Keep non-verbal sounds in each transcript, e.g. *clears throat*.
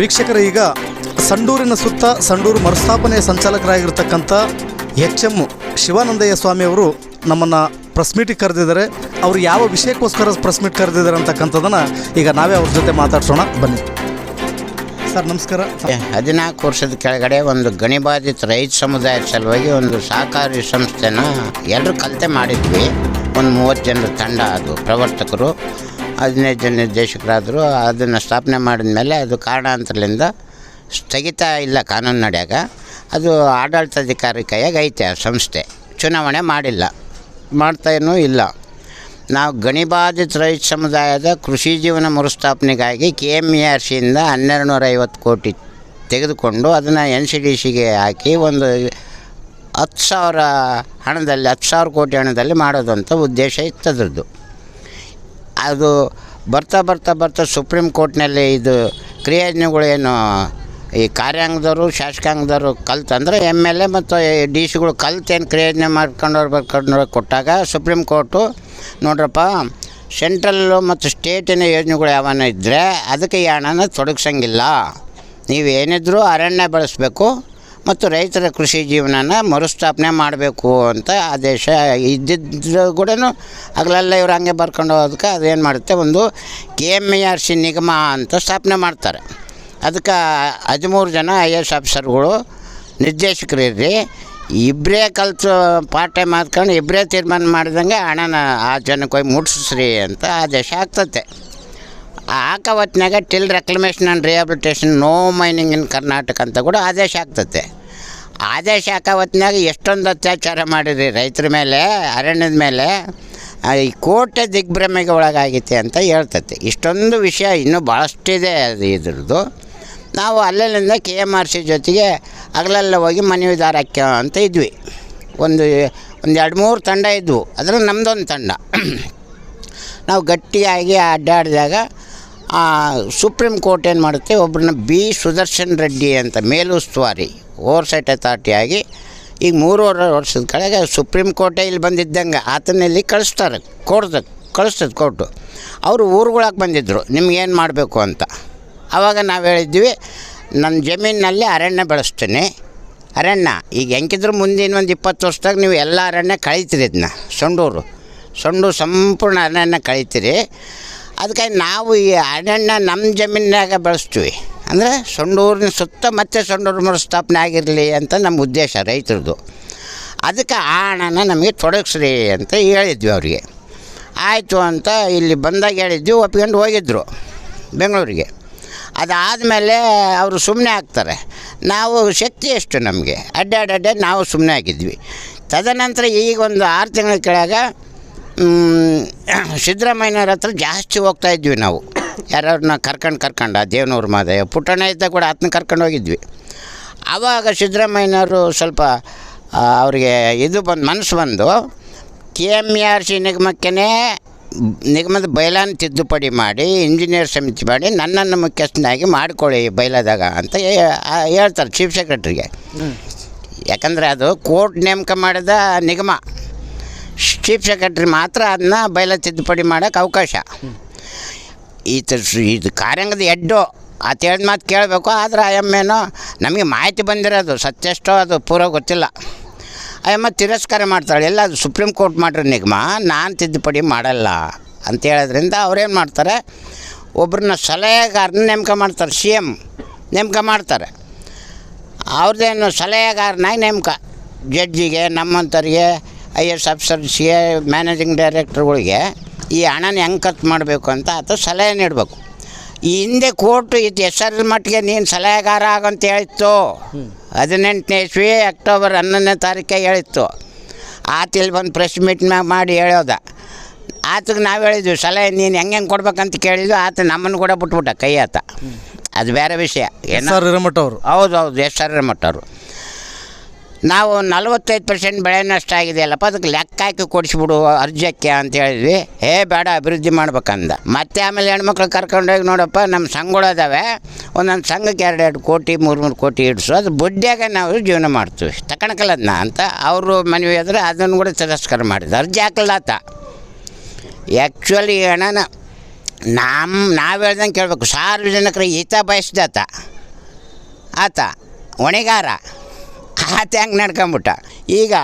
ವೀಕ್ಷಕರ, ಈಗ ಸಂಡೂರಿನ ಸುತ್ತ ಸಂಡೂರು ಮರುಸ್ಥಾಪನೆಯ ಸಂಚಾಲಕರಾಗಿರ್ತಕ್ಕಂಥ ಎಚ್ ಎಂ ಶಿವಾನಂದಯ್ಯ ಸ್ವಾಮಿಯವರು ನಮ್ಮನ್ನು ಪ್ರೆಸ್ ಮೀಟಿಗೆ ಕರೆದಿದ್ದಾರೆ. ಅವರು ಯಾವ ವಿಷಯಕ್ಕೋಸ್ಕರ ಪ್ರೆಸ್ ಮೀಟ್ ಕರೆದಿದ್ದಾರೆ ಅಂತಕ್ಕಂಥದ್ದನ್ನು ಈಗ ನಾವೇ ಅವ್ರ ಜೊತೆ ಮಾತಾಡ್ಸೋಣ. ಬನ್ನಿ. ಸರ್, ನಮಸ್ಕಾರ. ಹದಿನಾಲ್ಕು ವರ್ಷದ ಕೆಳಗಡೆ ಒಂದು ಗಣಿಬಾಧಿತ ರೈತ ಸಮುದಾಯದ ಸಲುವಾಗಿ ಒಂದು ಸಹಕಾರಿ ಸಂಸ್ಥೆನ ಎಲ್ಲರೂ ಕಲಿತೆ ಮಾಡಿದ್ವಿ. ಒಂದು ಮೂವತ್ತು ಜನರ ತಂಡ ಅದು, ಪ್ರವರ್ತಕರು. ಹದಿನೈದು ಜನ ನಿರ್ದೇಶಕರಾದರು, ಅದನ್ನು ಸ್ಥಾಪನೆ ಮಾಡಿದ ಮೇಲೆ ಅದು ಕಾರಣಾಂತರಲಿಂದ ಸ್ಥಗಿತ ಇಲ್ಲ ಕಾನೂನು ನಡೆಯಾಗ. ಅದು ಆಡಳಿತಾಧಿಕಾರಿ ಕೈಯಾಗ ಐತೆ ಆ ಸಂಸ್ಥೆ. ಚುನಾವಣೆ ಮಾಡಿಲ್ಲ. ಮಾಡ್ತಾಯೂ ಇಲ್ಲ. ನಾವು ಗಣಿಬಾಧಿತ ರೈತ ಸಮುದಾಯದ ಕೃಷಿ ಜೀವನ ಮರುಸ್ಥಾಪನೆಗಾಗಿ ಕೆ ಎಂ ಇ ಆರ್ ಸಿಯಿಂದ ಹನ್ನೆರಡು ನೂರ ಐವತ್ತು ಕೋಟಿ ತೆಗೆದುಕೊಂಡು ಅದನ್ನು ಎನ್ ಸಿ ಡಿ ಸಿಗೆ ಹಾಕಿ ಒಂದು ಹತ್ತು ಸಾವಿರ ಹಣದಲ್ಲಿ, ಹತ್ತು ಸಾವಿರ ಕೋಟಿ ಹಣದಲ್ಲಿ ಮಾಡೋದು ಉದ್ದೇಶ ಇತ್ತು ಅದ್ರದ್ದು ಅದು ಬರ್ತಾ ಬರ್ತಾ ಬರ್ತಾ ಸುಪ್ರೀಂ ಕೋರ್ಟ್ನಲ್ಲಿ ಇದು ಕ್ರಿಯಾಜ್ಞೆಗಳೇನು ಈ ಕಾರ್ಯಾಂಗದವರು, ಶಾಸಕಾಂಗದವರು ಕಲ್ತಂದ್ರೆ ಎಂ ಎಲ್ ಎ ಮತ್ತು ಡಿ ಸಿಗಳು ಕಲ್ತೇನು ಕ್ರಿಯಾಜ್ಞೆ ಮಾಡ್ಕೊಂಡವ್ರು ಬರ್ಕೊಂಡು ಕೊಟ್ಟಾಗ ಸುಪ್ರೀಂ ಕೋರ್ಟು ನೋಡ್ರಪ್ಪ, ಸೆಂಟ್ರಲ್ಲು ಮತ್ತು ಸ್ಟೇಟಿನ ಯೋಜನೆಗಳು ಯಾವನ ಇದ್ದರೆ ಅದಕ್ಕೆ ಈ ಹಣನ ತೊಡಗಿಸಂಗಿಲ್ಲ. ನೀವು ಏನಿದ್ರೂ ಅರಣ್ಯ ಬೆಳೆಸಬೇಕು ಮತ್ತು ರೈತರ ಕೃಷಿ ಜೀವನನ ಮರುಸ್ಥಾಪನೆ ಮಾಡಬೇಕು ಅಂತ ಆದೇಶ ಇದ್ದಿದ್ದು ಕೂಡ ಅಗಲೆಲ್ಲ ಇವ್ರು ಹಂಗೆ ಬರ್ಕೊಂಡು ಹೋಗೋದಕ್ಕೆ ಅದೇನು ಮಾಡುತ್ತೆ, ಒಂದು K M E R C ನಿಗಮ ಅಂತ ಸ್ಥಾಪನೆ ಮಾಡ್ತಾರೆ. ಅದಕ್ಕೆ ಹದಿಮೂರು ಜನ ಐ ಎಸ್ ಆಫೀಸರ್ಗಳು, ನಿರ್ದೇಶಕರು ಇರ್ರಿ ಇಬ್ಬರೇ ಕಲಿತು ಪಾರ್ಟ್ ಟೈಮ್ ಮಾಡ್ಕೊಂಡು ಇಬ್ಬರೇ ತೀರ್ಮಾನ ಮಾಡಿದಂಗೆ ಹಣನ ಆ ಜನಕ್ಕೆ ಹೋಗಿ ಮುಟ್ಸ್ರಿ ಅಂತ ಆದೇಶ ಆಗ್ತತೆ. ಆಕ ಹೊತ್ತಿನಾಗ till reclamation and rehabilitation no mining in Karnataka ಅಂತ ಕೂಡ ಆದೇಶ ಆಗ್ತತೆ. ಆದೇಶ ಹಾಕೋ ಹೊತ್ನಾಗ ಎಷ್ಟೊಂದು ಅತ್ಯಾಚಾರ ಮಾಡಿದ್ರಿ ರೈತರ ಮೇಲೆ, ಅರಣ್ಯದ ಮೇಲೆ. ಈ ಕೋಟೆ ದಿಗ್ಭ್ರಮೆಗೆ ಒಳಗಾಗೈತೆ ಅಂತ ಹೇಳ್ತತೆ. ಇಷ್ಟೊಂದು ವಿಷಯ ಇನ್ನೂ ಭಾಳಷ್ಟಿದೆ ಅದು ಇದ್ರದ್ದು. ನಾವು ಅಲ್ಲೆಲ್ಲಿಂದ ಕೆ ಎಂ ಆರ್ ಸಿ ಜೊತೆಗೆ ಅಗಲಲ್ಲ ಹೋಗಿ ಮನವಿ ದಾರ ಹಾಕ್ಯ ಅಂತ ಇದ್ವಿ. ಒಂದು ಒಂದು ಎರಡು ಮೂರು ತಂಡ ಇದ್ವು. ಅದರ ನಮ್ಮದೊಂದು ತಂಡ. ನಾವು ಗಟ್ಟಿಯಾಗಿ ಅಡ್ಡಾಡಿದಾಗ ಸುಪ್ರೀಂ ಕೋರ್ಟ್ ಏನು ಮಾಡುತ್ತೆ? ಒಬ್ಬರನ್ನ ಬಿ ಸುದರ್ಶನ್ ರೆಡ್ಡಿ ಅಂತ ಮೇಲುಸ್ತುವಾರಿ. ಓವರ್ಸೈಟ್ ಅಥಾರಿಟಿಯಾಗಿ ಈಗ ಮೂರುವರೆ ವರ್ಷದ ಕೆಳಗೆ ಸುಪ್ರೀಂ ಕೋರ್ಟೇ ಇಲ್ಲಿ ಬಂದಿದ್ದಂಗೆ ಆತನಲ್ಲಿ ಕಳಿಸ್ತಾರೆ, ಕೋರ್ಟ್, ಕಳಿಸ್ತದೆ ಕೋರ್ಟು. ಅವರು ಊರುಗಳಾಗಿ ಬಂದಿದ್ದರು ನಿಮ್ಗೇನು ಮಾಡಬೇಕು ಅಂತ. ಆವಾಗ ನಾವು ಹೇಳಿದ್ವಿ ನನ್ನ ಜಮೀನಿನಲ್ಲಿ ಅರಣ್ಯ ಬೆಳೆಸ್ತೀನಿ. ಅರಣ್ಯ, ಈಗ ಹೆಂಗಿದ್ರು ಮುಂದಿನ ಒಂದು ಇಪ್ಪತ್ತು ವರ್ಷದಾಗ ನೀವು ಎಲ್ಲ ಅರಣ್ಯ ಕಳೀತೀರಿ ಇದನ್ನ ಸೊಂಡೂರು. ಸೊಂಡು ಸಂಪೂರ್ಣ ಅರಣ್ಯ ಕಳೀತೀರಿ. ಅದಕ್ಕಾಗಿ ನಾವು ಈ ಅರಣ್ಯ ನಮ್ಮ ಜಮೀನಾಗ ಬೆಳೆಸ್ತೀವಿ. ಅಂದರೆ ಸೊಂಡೂರಿನ ಸುತ್ತ ಮತ್ತೆ ಸೊಂಡೂರು ಮರುಸ್ಥಾಪನೆ ಆಗಿರಲಿ ಅಂತ ನಮ್ಮ ಉದ್ದೇಶ ರೈತರದ್ದು ಅದಕ್ಕೆ ಆ ಹಣನ ನಮಗೆ ತೊಡಗಿಸ್ರಿ ಅಂತ ಹೇಳಿದ್ವಿ ಅವರಿಗೆ. ಆಯಿತು ಅಂತ ಇಲ್ಲಿ ಬಂದಾಗ ಹೇಳಿದ್ವಿ, ಒಪ್ಕೊಂಡು ಹೋಗಿದ್ದರು ಬೆಂಗಳೂರಿಗೆ. ಅದಾದಮೇಲೆ ಅವರು ಸುಮ್ಮನೆ ಆಗ್ತಾರೆ. ನಾವು ಶಕ್ತಿ ಎಷ್ಟು ನಮಗೆ? ಅಡ್ಡಾಡಡ್ಡೆ ನಾವು ಸುಮ್ಮನೆ ಆಗಿದ್ವಿ. ತದನಂತರ ಈಗ ಒಂದು ಆರು ತಿಂಗಳ ಕೆಳಗೆ ಸಿದ್ದರಾಮಯ್ಯನವ್ರ ಹತ್ರ ಜಾಸ್ತಿ ಹೋಗ್ತಾ ಇದ್ವಿ ನಾವು. ಯಾರವ್ರನ್ನ ಕರ್ಕೊಂಡು ಕರ್ಕೊಂಡ ದೇವನೂರು ಮಾದಯ್ಯ ಪುಟ್ಟಣ್ಣ ಇದ್ದ ಕೂಡ ಆತನ ಕರ್ಕೊಂಡು ಹೋಗಿದ್ವಿ. ಆವಾಗ ಸಿದ್ದರಾಮಯ್ಯನವರು ಸ್ವಲ್ಪ ಅವರಿಗೆ ಇದು ಬಂದು ಮನಸ್ಸು ಬಂದು, ಕೆ ಎಂ ಆರ್ ಸಿ ನಿಗಮಕ್ಕೇ ನಿಗಮದ ಬೈಲಾನ ತಿದ್ದುಪಡಿ ಮಾಡಿ, ಇಂಜಿನಿಯರ್ ಸಮಿತಿ ಮಾಡಿ ನನ್ನನ್ನು ಮುಖ್ಯಸ್ಥನಾಗಿ ಮಾಡಿಕೊಳ್ಳಿ ಬೈಲಾದಾಗ ಅಂತ ಹೇಳ್ತಾರೆ ಚೀಫ್ ಸೆಕ್ರೆಟ್ರಿಗೆ. ಯಾಕಂದರೆ ಅದು ಕೋರ್ಟ್ ನೇಮಕ ಮಾಡಿದ ನಿಗಮ. ಚೀಫ್ ಸೆಕ್ರೆಟ್ರಿ ಮಾತ್ರ ಅದನ್ನ ಬೈಲ ತಿದ್ದುಪಡಿ ಮಾಡೋಕ್ಕೆ ಅವಕಾಶ. ಈ ತ ಇದು ಕಾರ್ಯಾಂಗದ ಎಡ್ಡು ಆತ ಹೇಳಿದ ಮಾತು ಕೇಳಬೇಕು, ಆದರೆ ಏನೋ ನಮಗೆ ಮಾಹಿತಿ ಬಂದಿರೋದು ಸತ್ಯಷ್ಟೋ ಅದು ಪೂರ ಗೊತ್ತಿಲ್ಲ. ಅಯ್ಯಮ್ಮ ತಿರಸ್ಕಾರ ಮಾಡ್ತಾಳೆ, ಎಲ್ಲ ಅದು ಸುಪ್ರೀಂ ಕೋರ್ಟ್ ಮಾಡಿರೋ ನಿಗಮ, ನಾನು ತಿದ್ದುಪಡಿ ಮಾಡಲ್ಲ ಅಂತ ಹೇಳೋದ್ರಿಂದ ಅವ್ರೇನು ಮಾಡ್ತಾರೆ ಒಬ್ಬರನ್ನ ಸಲಹೆಗಾರನ ನೇಮಕ ಮಾಡ್ತಾರೆ, ಸಿ ಎಂ ನೇಮಕ ಮಾಡ್ತಾರೆ. ಅವ್ರದ್ದೇನು ಸಲಹೆಗಾರನಾಗಿ ನೇಮಕ, ಜಡ್ಜಿಗೆ ನಮ್ಮಂಥವ್ರಿಗೆ ಐ ಎಸ್ ಆಫೀಸರ್ಸ್ಗೆ ಮ್ಯಾನೇಜಿಂಗ್ ಡೈರೆಕ್ಟರ್ಗಳಿಗೆ. ಈ ಹಣನ ಹೆಂಗೆ ಖರ್ಚು ಮಾಡಬೇಕು ಅಂತ ಆತ ಸಲಹೆ ನೀಡಬೇಕು. ಈ ಹಿಂದೆ ಕೋರ್ಟು ಇದು ಹೆಸರ ಮಟ್ಟಿಗೆ ನೀನು ಸಲಹೆಗಾರ ಆಗಂತ ಹೇಳಿತ್ತು ಹದಿನೆಂಟನೇ ಇಸ್ವಿ ಅಕ್ಟೋಬರ್ ಹನ್ನೊಂದನೇ ತಾರೀಕೆ ಹೇಳಿತ್ತು. ಆತ ಇಲ್ಲಿ ಬಂದು ಪ್ರೆಸ್ ಮೀಟ್ ಮಾಡಿ ಹೇಳೋದ. ಆತಗೆ ನಾವು ಹೇಳಿದ್ವಿ ಸಲಹೆ ನೀನು ಹೆಂಗೆ ಹೆಂಗೆ ಕೊಡ್ಬೇಕಂತ ಕೇಳಿದ್ವಿ ಆತ ನಮ್ಮನ್ನು ಕೂಡ ಬಿಟ್ಬಿಟ್ಟ ಕೈ ಆತ. ಅದು ಬೇರೆ ವಿಷಯ. ಎಸ್ ಆರ್ ಹಿರೇಮಠ ಅವರು? ಹೌದು ಹೌದು ಎಸ್ ಆರ್ ಮಟ್ಟರು ನಾವು ನಲ್ವತ್ತೈದು ಪರ್ಸೆಂಟ್ ಬೆಳೆ ನಷ್ಟ ಆಗಿದೆಯಲ್ಲಪ್ಪ, ಅದಕ್ಕೆ ಲೆಕ್ಕ ಹಾಕಿ ಕೊಡಿಸ್ಬಿಡು ಅರ್ಜಕ್ಕೆ ಅಂತ ಹೇಳಿದ್ವಿ. ಏ, ಬೇಡ, ಅಭಿವೃದ್ಧಿ ಮಾಡ್ಬೇಕಂದ. ಮತ್ತೆ ಆಮೇಲೆ ಹೆಣ್ಮಕ್ಳು ಕರ್ಕೊಂಡೋಗಿ ನೋಡಪ್ಪ, ನಮ್ಮ ಸಂಘಗಳು ಅದಾವೆ. ಒಂದೊಂದು ಸಂಘಕ್ಕೆ ಎರಡು ಎರಡು ಕೋಟಿ ಮೂರು ಮೂರು ಕೋಟಿ ಇಡಿಸು. ಅದು ಬಡ್ಡಿಯಾಗ ನಾವು ಜೀವನ ಮಾಡ್ತೀವಿ. ತಕಣಕಲದ್ನ ಅಂತ ಅವರು ಮನವಿ ಆದರೆ ಅದನ್ನು ಕೂಡ ತಿರಸ್ಕಾರ ಮಾಡಿದ್ರು. ಅರ್ಜಿ ಹಾಕಲ್ಲ ಆತ. ಆ್ಯಕ್ಚುಲಿ ಹಣನ ನಮ್ಮ ನಾವು ಹೇಳ್ದಂಗೆ ಕೇಳಬೇಕು. ಸಾರ್ವಜನಿಕರ ಹಿತ ಬಯಸ್ದಾತ ಆತ, ಹೊಣೆಗಾರ. ಆತ ಹೆಂಗೆ ನಡ್ಕೊಂಬಿಟ್ಟ. ಈಗ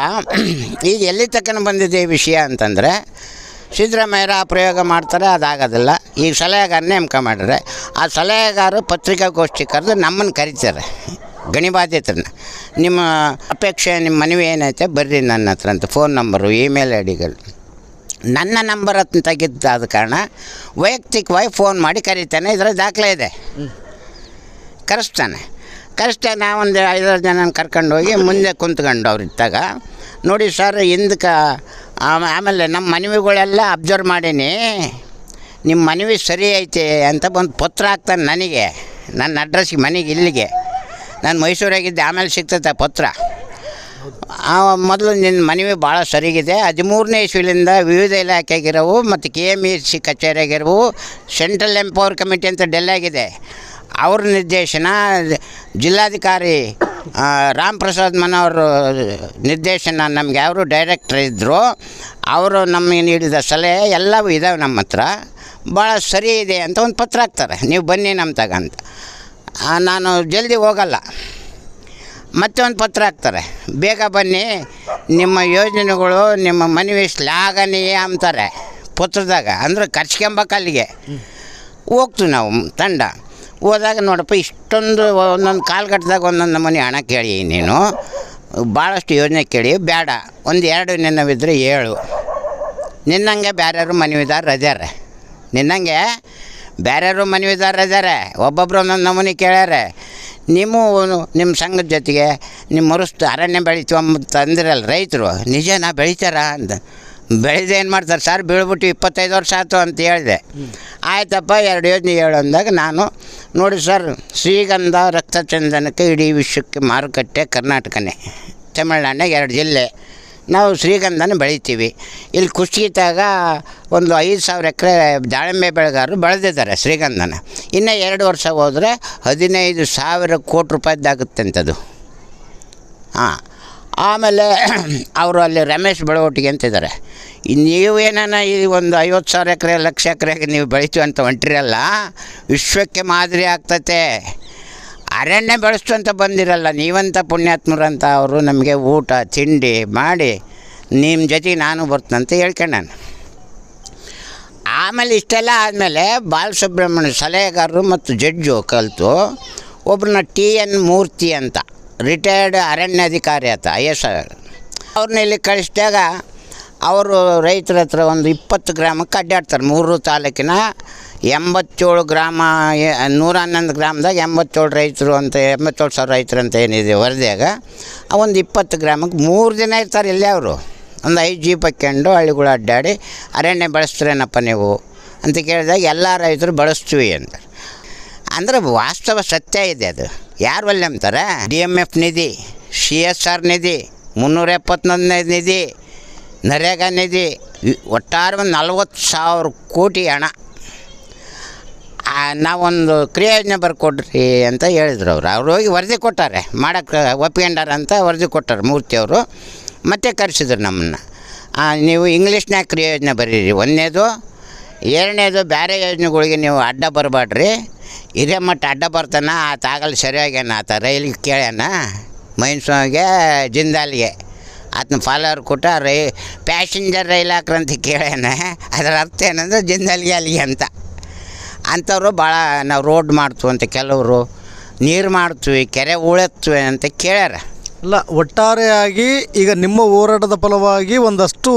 ಈಗ ಎಲ್ಲಿ ತಕ್ಕನ ಬಂದಿದೆ ಈ ವಿಷಯ ಅಂತಂದರೆ ಸಿದ್ದರಾಮಯ್ಯರ ಆ ಪ್ರಯೋಗ ಮಾಡ್ತಾರೆ ಅದಾಗೋದಿಲ್ಲ. ಈಗ ಸಲಹೆಗಾರ ನೇಮಕ ಮಾಡಿದ್ರೆ ಆ ಸಲಹೆಗಾರರು ಪತ್ರಿಕಾಗೋಷ್ಠಿ ಕರೆದು ನಮ್ಮನ್ನು ಕರೀತಾರೆ ಗಣಿಬಾಧ್ಯತರನ್ನ ನಿಮ್ಮ ಅಪೇಕ್ಷೆ ನಿಮ್ಮ ಮನವಿ ಏನೈತೆ ಬರ್ರಿ ನನ್ನ ಹತ್ರ ಅಂತ ಫೋನ್ ನಂಬರು ಇಮೇಲ್ ಐ ಡಿಗಳು ನನ್ನ ನಂಬರ್ ಹತ್ರ ತೆಗೆದಾದ ಕಾರಣ ವೈಯಕ್ತಿಕವಾಗಿ ಫೋನ್ ಮಾಡಿ ಕರೀತಾನೆ ಇದರ ದಾಖಲೆ ಇದೆ. ಕರೆಸ್ತಾನೆ. ಕರೆಸ್ತಾನೆ ನಾವೊಂದು ಒಂದು ಐದಾರು ಜನ ಕರ್ಕೊಂಡು ಹೋಗಿ ಮುಂದೆ ಕುಂತ್ಕೊಂಡು ಅವ್ರು ಇದ್ದಾಗ, ನೋಡಿ ಸರ್ ಹಿಂದಕ್ಕೆ ಆಮ- ಆಮೇಲೆ ನಮ್ಮ ಮನವಿಗಳೆಲ್ಲ ಅಬ್ಸರ್ವ್ ಮಾಡೀನಿ. ನಿಮ್ಮ ಮನವಿ ಸರಿ ಐತೆ ಅಂತ ಬಂದು ಪತ್ರ ಹಾಕ್ತಾನೆ ನನಗೆ. ನನ್ನ ಅಡ್ರೆಸ್ಗೆ ಮನೆಗೆ, ಇಲ್ಲಿಗೆ. ನಾನು ಮೈಸೂರಾಗಿದ್ದೆ, ಆಮೇಲೆ ಸಿಗ್ತೈತೆ ಪತ್ರ. ಮೊದಲು ನಿನ್ನ ಮನವಿ ಭಾಳ ಸರಿಗಿದೆ. ಹದಿಮೂರನೇ ಇಸ್ವಿಲಿಂದ ವಿವಿಧ ಇಲಾಖೆಗಿರವು ಮತ್ತು ಕೆ ಎಂ ಇ ಸಿ ಕಚೇರಿಯಾಗಿರವು, ಸೆಂಟ್ರಲ್ ಎಂಪವರ್ ಕಮಿಟಿ ಅಂತ ಡೆಲ್ಲಾಗಿದೆ ಅವ್ರ ನಿರ್ದೇಶನ, ಜಿಲ್ಲಾಧಿಕಾರಿ ರಾಮ್ ಪ್ರಸಾದ್ ಮನವರು ನಿರ್ದೇಶನ ನಮಗೆ ಅವರು ಡೈರೆಕ್ಟರ್ ಇದ್ದರು ಅವರು ನಮಗೆ ನೀಡಿದ ಸಲಹೆ ಎಲ್ಲವೂ ಇದಾವೆ ನಮ್ಮ ಹತ್ರ. ಭಾಳ ಸರಿ ಇದೆ ಅಂತ ಒಂದು ಪತ್ರ ಹಾಕ್ತಾರೆ, ನೀವು ಬನ್ನಿ ನಮ್ಮ ತಗ ಅಂತ. ನಾನು ಜಲ್ದಿ ಹೋಗಲ್ಲ. ಮತ್ತೆ ಒಂದು ಪತ್ರ ಹಾಕ್ತಾರೆ, ಬೇಗ ಬನ್ನಿ, ನಿಮ್ಮ ಯೋಜನೆಗಳು ನಿಮ್ಮ ಮನವಿ ಶ್ಲಾಘನೀಯ ಅಂತಾರೆ ಪತ್ರದಾಗ, ಅಂದ್ರೆ ಕರ್ಚ್ಕೊಂಬಕ್ಕಲ್ಲಿಗೆ ಹೋಗ್ತೀವಿ ನಾವು, ತಂಡ. ಹೋದಾಗ ನೋಡಪ್ಪ, ಇಷ್ಟೊಂದು ಒಂದೊಂದು ಕಾಲಘಟ್ಟದಾಗ ಒಂದೊಂದು ನಮೂನೆ ಹಣ ಕೇಳಿ ನೀನು. ಭಾಳಷ್ಟು ಯೋಜನೆ ಕೇಳಿ ಬೇಡ ಒಂದು ಎರಡು ನಿನ್ನವಿದ್ರೆ ಏಳು. ನಿನ್ನಂಗೆ ಬೇರೆಯವರು ಮನವಿದಾರ ರಜಾರೆ. ನಿನ್ನಂಗೆ ಬೇರೆಯವರು ಮನವಿದಾರ ರಜಾರೆ. ಒಬ್ಬೊಬ್ರು ಒಂದೊಂದು ನಮೂನೆ ಕೇಳ್ಯಾರೆ. ನಿಮ್ಮ ನಿಮ್ಮ ಸಂಘದ ಜೊತೆಗೆ ನಿಮ್ಮ ಮರುಸ್ತು ಅರಣ್ಯ ಬೆಳಿತೀವಿ ಅಂದಿರಲ್ಲ ರೈತರು. ನಿಜನಾ ಬೆಳಿತಾರ ಅಂತ ಬೆಳೆದು ಏನು ಮಾಡ್ತಾರೆ, ಸರ್, ಬೀಳ್ಬಿಟ್ಟು ಇಪ್ಪತ್ತೈದು ವರ್ಷ ಆಯ್ತು ಅಂತ ಹೇಳಿದೆ. ಆಯ್ತಪ್ಪ, ಎರಡು ಯೋಜನೆ ಹೇಳು ಅಂದಾಗ ನಾನು, ನೋಡಿ ಸರ್, ಶ್ರೀಗಂಧ ರಕ್ತಚಂದನಕ್ಕೆ ಇಡೀ ವಿಶ್ವಕ್ಕೆ ಮಾರುಕಟ್ಟೆ ಕರ್ನಾಟಕನೇ. ತಮಿಳ್ನಾಡಿನಾಗ ಎರಡು ಜಿಲ್ಲೆ. ನಾವು ಶ್ರೀಗಂಧನ ಬೆಳಿತೀವಿ. ಇಲ್ಲಿ ಕುಷ್ಟಗಿತಾಗ ಒಂದು ಐದು ಸಾವಿರ ಎಕರೆ ದಾಳಿಂಬೆ ಬೆಳೆಗಾರರು ಬೆಳೆದಿದ್ದಾರೆ ಶ್ರೀಗಂಧನ. ಇನ್ನು ಎರಡು ವರ್ಷ ಹೋದರೆ ಹದಿನೈದು ಸಾವಿರ ಕೋಟಿ ರೂಪಾಯಿದ್ದಾಗುತ್ತೆ ಅಂತದು. ಹಾಂ. ಆಮೇಲೆ *clears throat* ಅವರು ಅಲ್ಲಿ ರಮೇಶ್ ಬೆಳವಟ್ಟಿಗೆ ಅಂತಿದ್ದಾರೆ. ನೀವೇನ ಈ ಒಂದು ಐವತ್ತು ಸಾವಿರ ಎಕರೆ, ಲಕ್ಷ ಎಕರೆಗೆ ನೀವು ಬೆಳಿತೀವಿ ಅಂತ ಹೊಂಟಿರಲ್ಲ, ವಿಶ್ವಕ್ಕೆ ಮಾದರಿ ಆಗ್ತತೆ. ಅರಣ್ಯ ಬೆಳೆಸ್ತು ಅಂತ ಬಂದಿರಲ್ಲ, ನೀವಂತ ಪುಣ್ಯಾತ್ಮರಂತ ಅವರು ನಮಗೆ ಊಟ, ತಿಂಡಿ ಮಾಡಿ ನಿಮ್ಮ ಜೊತೆಗೆ ನಾನು ಬರ್ತೀನಂತ ಹೇಳ್ಕೊಂಡೆ ನಾನು. ಆಮೇಲೆ ಇಷ್ಟೆಲ್ಲ ಆದಮೇಲೆ ಬಾಲಸುಬ್ರಹ್ಮಣ್ಯ ಸಲಹೆಗಾರರು ಮತ್ತು ಜಡ್ಜು ಕಲಿತು ಒಬ್ಬರನ್ನ ಟಿ ಎನ್ ಮೂರ್ತಿ ಅಂತ. ರಿಟೈರ್ಡ್ ಅರಣ್ಯಾಧಿಕಾರಿ ಆತ, ಐ ಎಸ್ ಅವ್ರನ್ನ ಇಲ್ಲಿ ಕಳಿಸಿದಾಗ ಅವರು ರೈತರ ಹತ್ರ ಒಂದು ಇಪ್ಪತ್ತು ಗ್ರಾಮಕ್ಕೆ ಅಡ್ಡಾಡ್ತಾರೆ. ಮೂರು ತಾಲೂಕಿನ ಎಂಬತ್ತೇಳು ಗ್ರಾಮ ನೂರ ಹನ್ನೊಂದು ಗ್ರಾಮದಾಗ ಎಂಬತ್ತೇಳು ರೈತರು ಅಂತ, ಎಂಬತ್ತೇಳು ಸಾವಿರ ರೈತರು ಅಂತ ಏನಿದೆ ವರದಿಯಾಗ ಒಂದು ಇಪ್ಪತ್ತು ಗ್ರಾಮಕ್ಕೆ ಮೂರು ದಿನ ಇರ್ತಾರೆ ಇಲ್ಲೇ ಅವರು. ಒಂದು ಐದು ಜೀಪ್ ಹಾಕ್ಕೊಂಡು ಹಳ್ಳಿಗಳು ಅಡ್ಡಾಡಿ ಅರಣ್ಯ ಬಳಸ್ತೀರೇನಪ್ಪ ನೀವು ಅಂತ ಕೇಳಿದಾಗ ಎಲ್ಲ ರೈತರು ಬಳಸ್ತೀವಿ ಅಂತ. ಅಂದರೆ ವಾಸ್ತವ ಸತ್ಯ ಇದೆ ಅದು. ಯಾರು ಒಲ್ಲೆ ಅಂತಾರೆ? ಡಿ ಎಂ ಎಫ್ ನಿಧಿ, ಸಿ ಎಸ್ ಆರ್ ನಿಧಿ ಮುನ್ನೂರ ಎಪ್ಪತ್ತೊಂದನೇ ನಿಧಿ, ನರೇಗಾ ನಿಧಿ, ಒಟ್ಟಾರೆ ಒಂದು ನಲ್ವತ್ತು ಸಾವಿರ ಕೋಟಿ ಹಣ. ನಾವೊಂದು ಕ್ರಿಯೋಜನೆ ಬರ್ಕೊಡ್ರಿ ಅಂತ ಹೇಳಿದ್ರು ಅವರು. ಅವ್ರು ಹೋಗಿ ವರದಿ ಕೊಟ್ಟಾರೆ. ಮಾಡೋಕ್ಕೆ ಒಪ್ಕೊಂಡಾರ ಅಂತ ವರದಿ ಕೊಟ್ಟಾರೆ ಮೂರ್ತಿಯವರು ಮತ್ತೆ ಕರೆಸಿದ್ರು ನಮ್ಮನ್ನು. ನೀವು ಇಂಗ್ಲೀಷ್ನ್ಯಾಗ ಕ್ರಿಯೋಜನೆ ಬರೀರಿ. ಒಂದನೇದು, ಎರಡನೇದು ಬೇರೆ ಯೋಜನೆಗಳಿಗೆ ನೀವು ಅಡ್ಡ ಬರಬೇಡ್ರಿ ಹಿರೇಮಠ ಅಡ್ಡ ಬರ್ತಾನ ಆತ ಆಗಲ್ಲ ಸರಿಯಾಗ್ಯಾನ ಆತ ರೈಲಿಗೆ ಕೇಳ್ಯಾನ ಮೈನ್ಸ್ವಾಮಿಗೆ ಜಿಂದಾಲ್ಗೆ. ಆತನ ಫಾಲೋರ್ ಕೊಟ್ಟ, ರೈ ಪ್ಯಾಸೆಂಜರ್ ರೈಲ್ ಹಾಕ್ರಂತ ಕೇಳ್ಯಾನ. ಅದರ ಅರ್ಥ ಏನಂದ್ರೆ ಜಿಂದಾಲ್ಗೆ ಅಲ್ಲಿಗೆ ಅಂತ. ಅಂಥವ್ರು ಭಾಳ ನಾವು ರೋಡ್ ಮಾಡ್ತೀವಿ ಅಂತ ಕೆಲವರು, ನೀರು ಮಾಡ್ತೀವಿ, ಕೆರೆ ಉಳೆತ್ತೀವಿ ಅಂತ ಕೇಳ್ಯಾರ. ಅಲ್ಲ ಒಟ್ಟಾರೆಯಾಗಿ ಈಗ ನಿಮ್ಮ ಹೋರಾಟದ ಫಲವಾಗಿ ಒಂದಷ್ಟು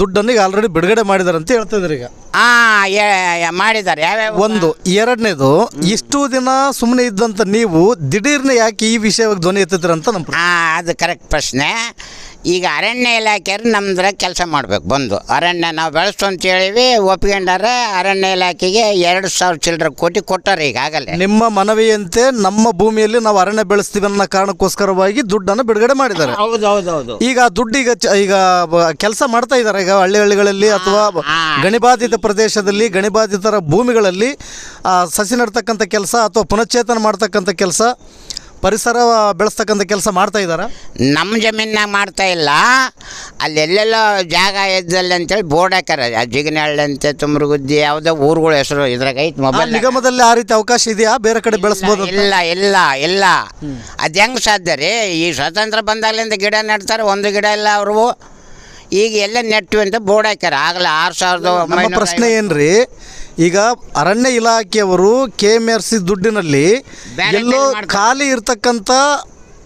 ದುಡ್ಡನ್ನು ಈಗ ಆಲ್ರೆಡಿ ಬಿಡುಗಡೆ ಮಾಡಿದ್ದಾರೆ ಅಂತ ಹೇಳ್ತಾ ಇದ್ದಾರೆ ಈಗ. ಹಾಂ ಮಾಡಿದ್ದಾರೆ. ಯಾವ್ಯಾವ ಒಂದು ಎರಡನೇದು ಇಷ್ಟು ದಿನ ಸುಮ್ಮನೆ ಇದ್ದಂಥ ನೀವು ದಿಢೀರ್ನೆ ಯಾಕೆ ಈ ವಿಷಯವಾಗಿ ಧ್ವನಿ ಎತ್ತಿದ್ರ ಅಂತ ನಮ್ಮ. ಹಾಂ ಅದು ಕರೆಕ್ಟ್ ಪ್ರಶ್ನೆ. ಈಗ ಅರಣ್ಯ ಇಲಾಖೆಯವ್ರು ನಮ್ದ್ರ ಕೆಲಸ ಮಾಡಬೇಕು ಬಂದು. ಅರಣ್ಯ ನಾವು ಬೆಳೆಸ್ತು ಅಂತ ಹೇಳಿವಿ ಒಪ್ಕೊಂಡಾರೆ ಅರಣ್ಯ ಇಲಾಖೆಗೆ ಎರಡು ಸಾವಿರ ಚಿಲ್ಲರೆ ಕೋಟಿ ಕೊಟ್ಟಾರೆ ಈಗಾಗಲೇ ನಿಮ್ಮ ಮನವಿಯಂತೆ ನಮ್ಮ ಭೂಮಿಯಲ್ಲಿ ನಾವು ಅರಣ್ಯ ಬೆಳೆಸ್ತೀವಿ ಅನ್ನೋ ಕಾರಣಕ್ಕೋಸ್ಕರವಾಗಿ ದುಡ್ಡನ್ನು ಬಿಡುಗಡೆ ಮಾಡಿದ್ದಾರೆ. ಹೌದು ಹೌದು ಹೌದು ಈಗ ದುಡ್ಡು ಈಗ ಚ- ಈಗ ಕೆಲಸ ಮಾಡ್ತಾ ಇದ್ದಾರೆ. ಈಗ ಹಳ್ಳಿ ಹಳ್ಳಿಗಳಲ್ಲಿ ಅಥವಾ. ಗಣಿಬಾಧಿತ ಪ್ರದೇಶದಲ್ಲಿ ಗಣಿಬಾಧಿತರ ಭೂಮಿಗಳಲ್ಲಿ ಆ, ಸಸಿ ನಡ್ತಕ್ಕಂಥ ಕೆಲಸ ಅಥವಾ ಪುನಶ್ಚೇತನ ಮಾಡ್ತಕ್ಕಂಥ ಕೆಲಸ ಪರಿಸರ ಬೆಳೆಸ್ತಕ್ಕಂಥ ಕೆಲಸ ಮಾಡ್ತಾ ಇದ್ದಾರಾ? ನಮ್ಮ ಜಮೀನಾಗ ಮಾಡ್ತಾ ಇಲ್ಲ. ಅಲ್ಲಿ ಎಲ್ಲೆಲ್ಲೋ ಜಾಗ ಇದ್ದಲ್ಲಿ ಅಂತೇಳಿ ಬೋರ್ಡ್ ಹಾಕ್ಯಾರ. ಜಿಗನಹಳ್ಳಿ ಅಂತೆ ತುಮರುಗುದ್ದಿ ಯಾವುದೋ ಊರುಗಳ ಹೆಸರು ಇದ್ರಾಗ ಐತೆ ಆ ಮೊಬೈಲ್ ನಿಗಮದಲ್ಲಿ ಆ ರೀತಿ ಅವಕಾಶ ಇದೆಯಾ? ಬೇರೆ ಕಡೆ ಬೆಳೆಸ್ಬೋದು ಅಂತ? ಇಲ್ಲ ಇಲ್ಲ ಇಲ್ಲ. ಅದು ಹೆಂಗೆ ಸಾಧ್ಯ ರೀ? ಈ ಸ್ವತಂತ್ರ ಬಂದಾಗಲಿಂದ ಗಿಡ ನೆಡ್ತಾರೆ ಒಂದು ಗಿಡ ಇಲ್ಲ ಅವರು ಈಗ ಎಲ್ಲ ನೆಟ್ಟು ಅಂತ ಬೋರ್ಡ್ ಹಾಕ್ಯಾರ. ಆಗಲೇ ಆರು ಸಾವಿರದ ನಮ್ಮ ಒಂಬೈನೂರ ರೀ ಏನ್ರಿ? ಈಗ ಅರಣ್ಯ ಇಲಾಖೆಯವರು ಕೆ ಎಂ ಆರ್ ಸಿ ದುಡ್ಡಿನಲ್ಲಿ ಎಲ್ಲೋ ಬೇರೆ ಮಾಡ್ತಾರೆ. ಖಾಲಿ ಇರ್ತಕ್ಕಂಥ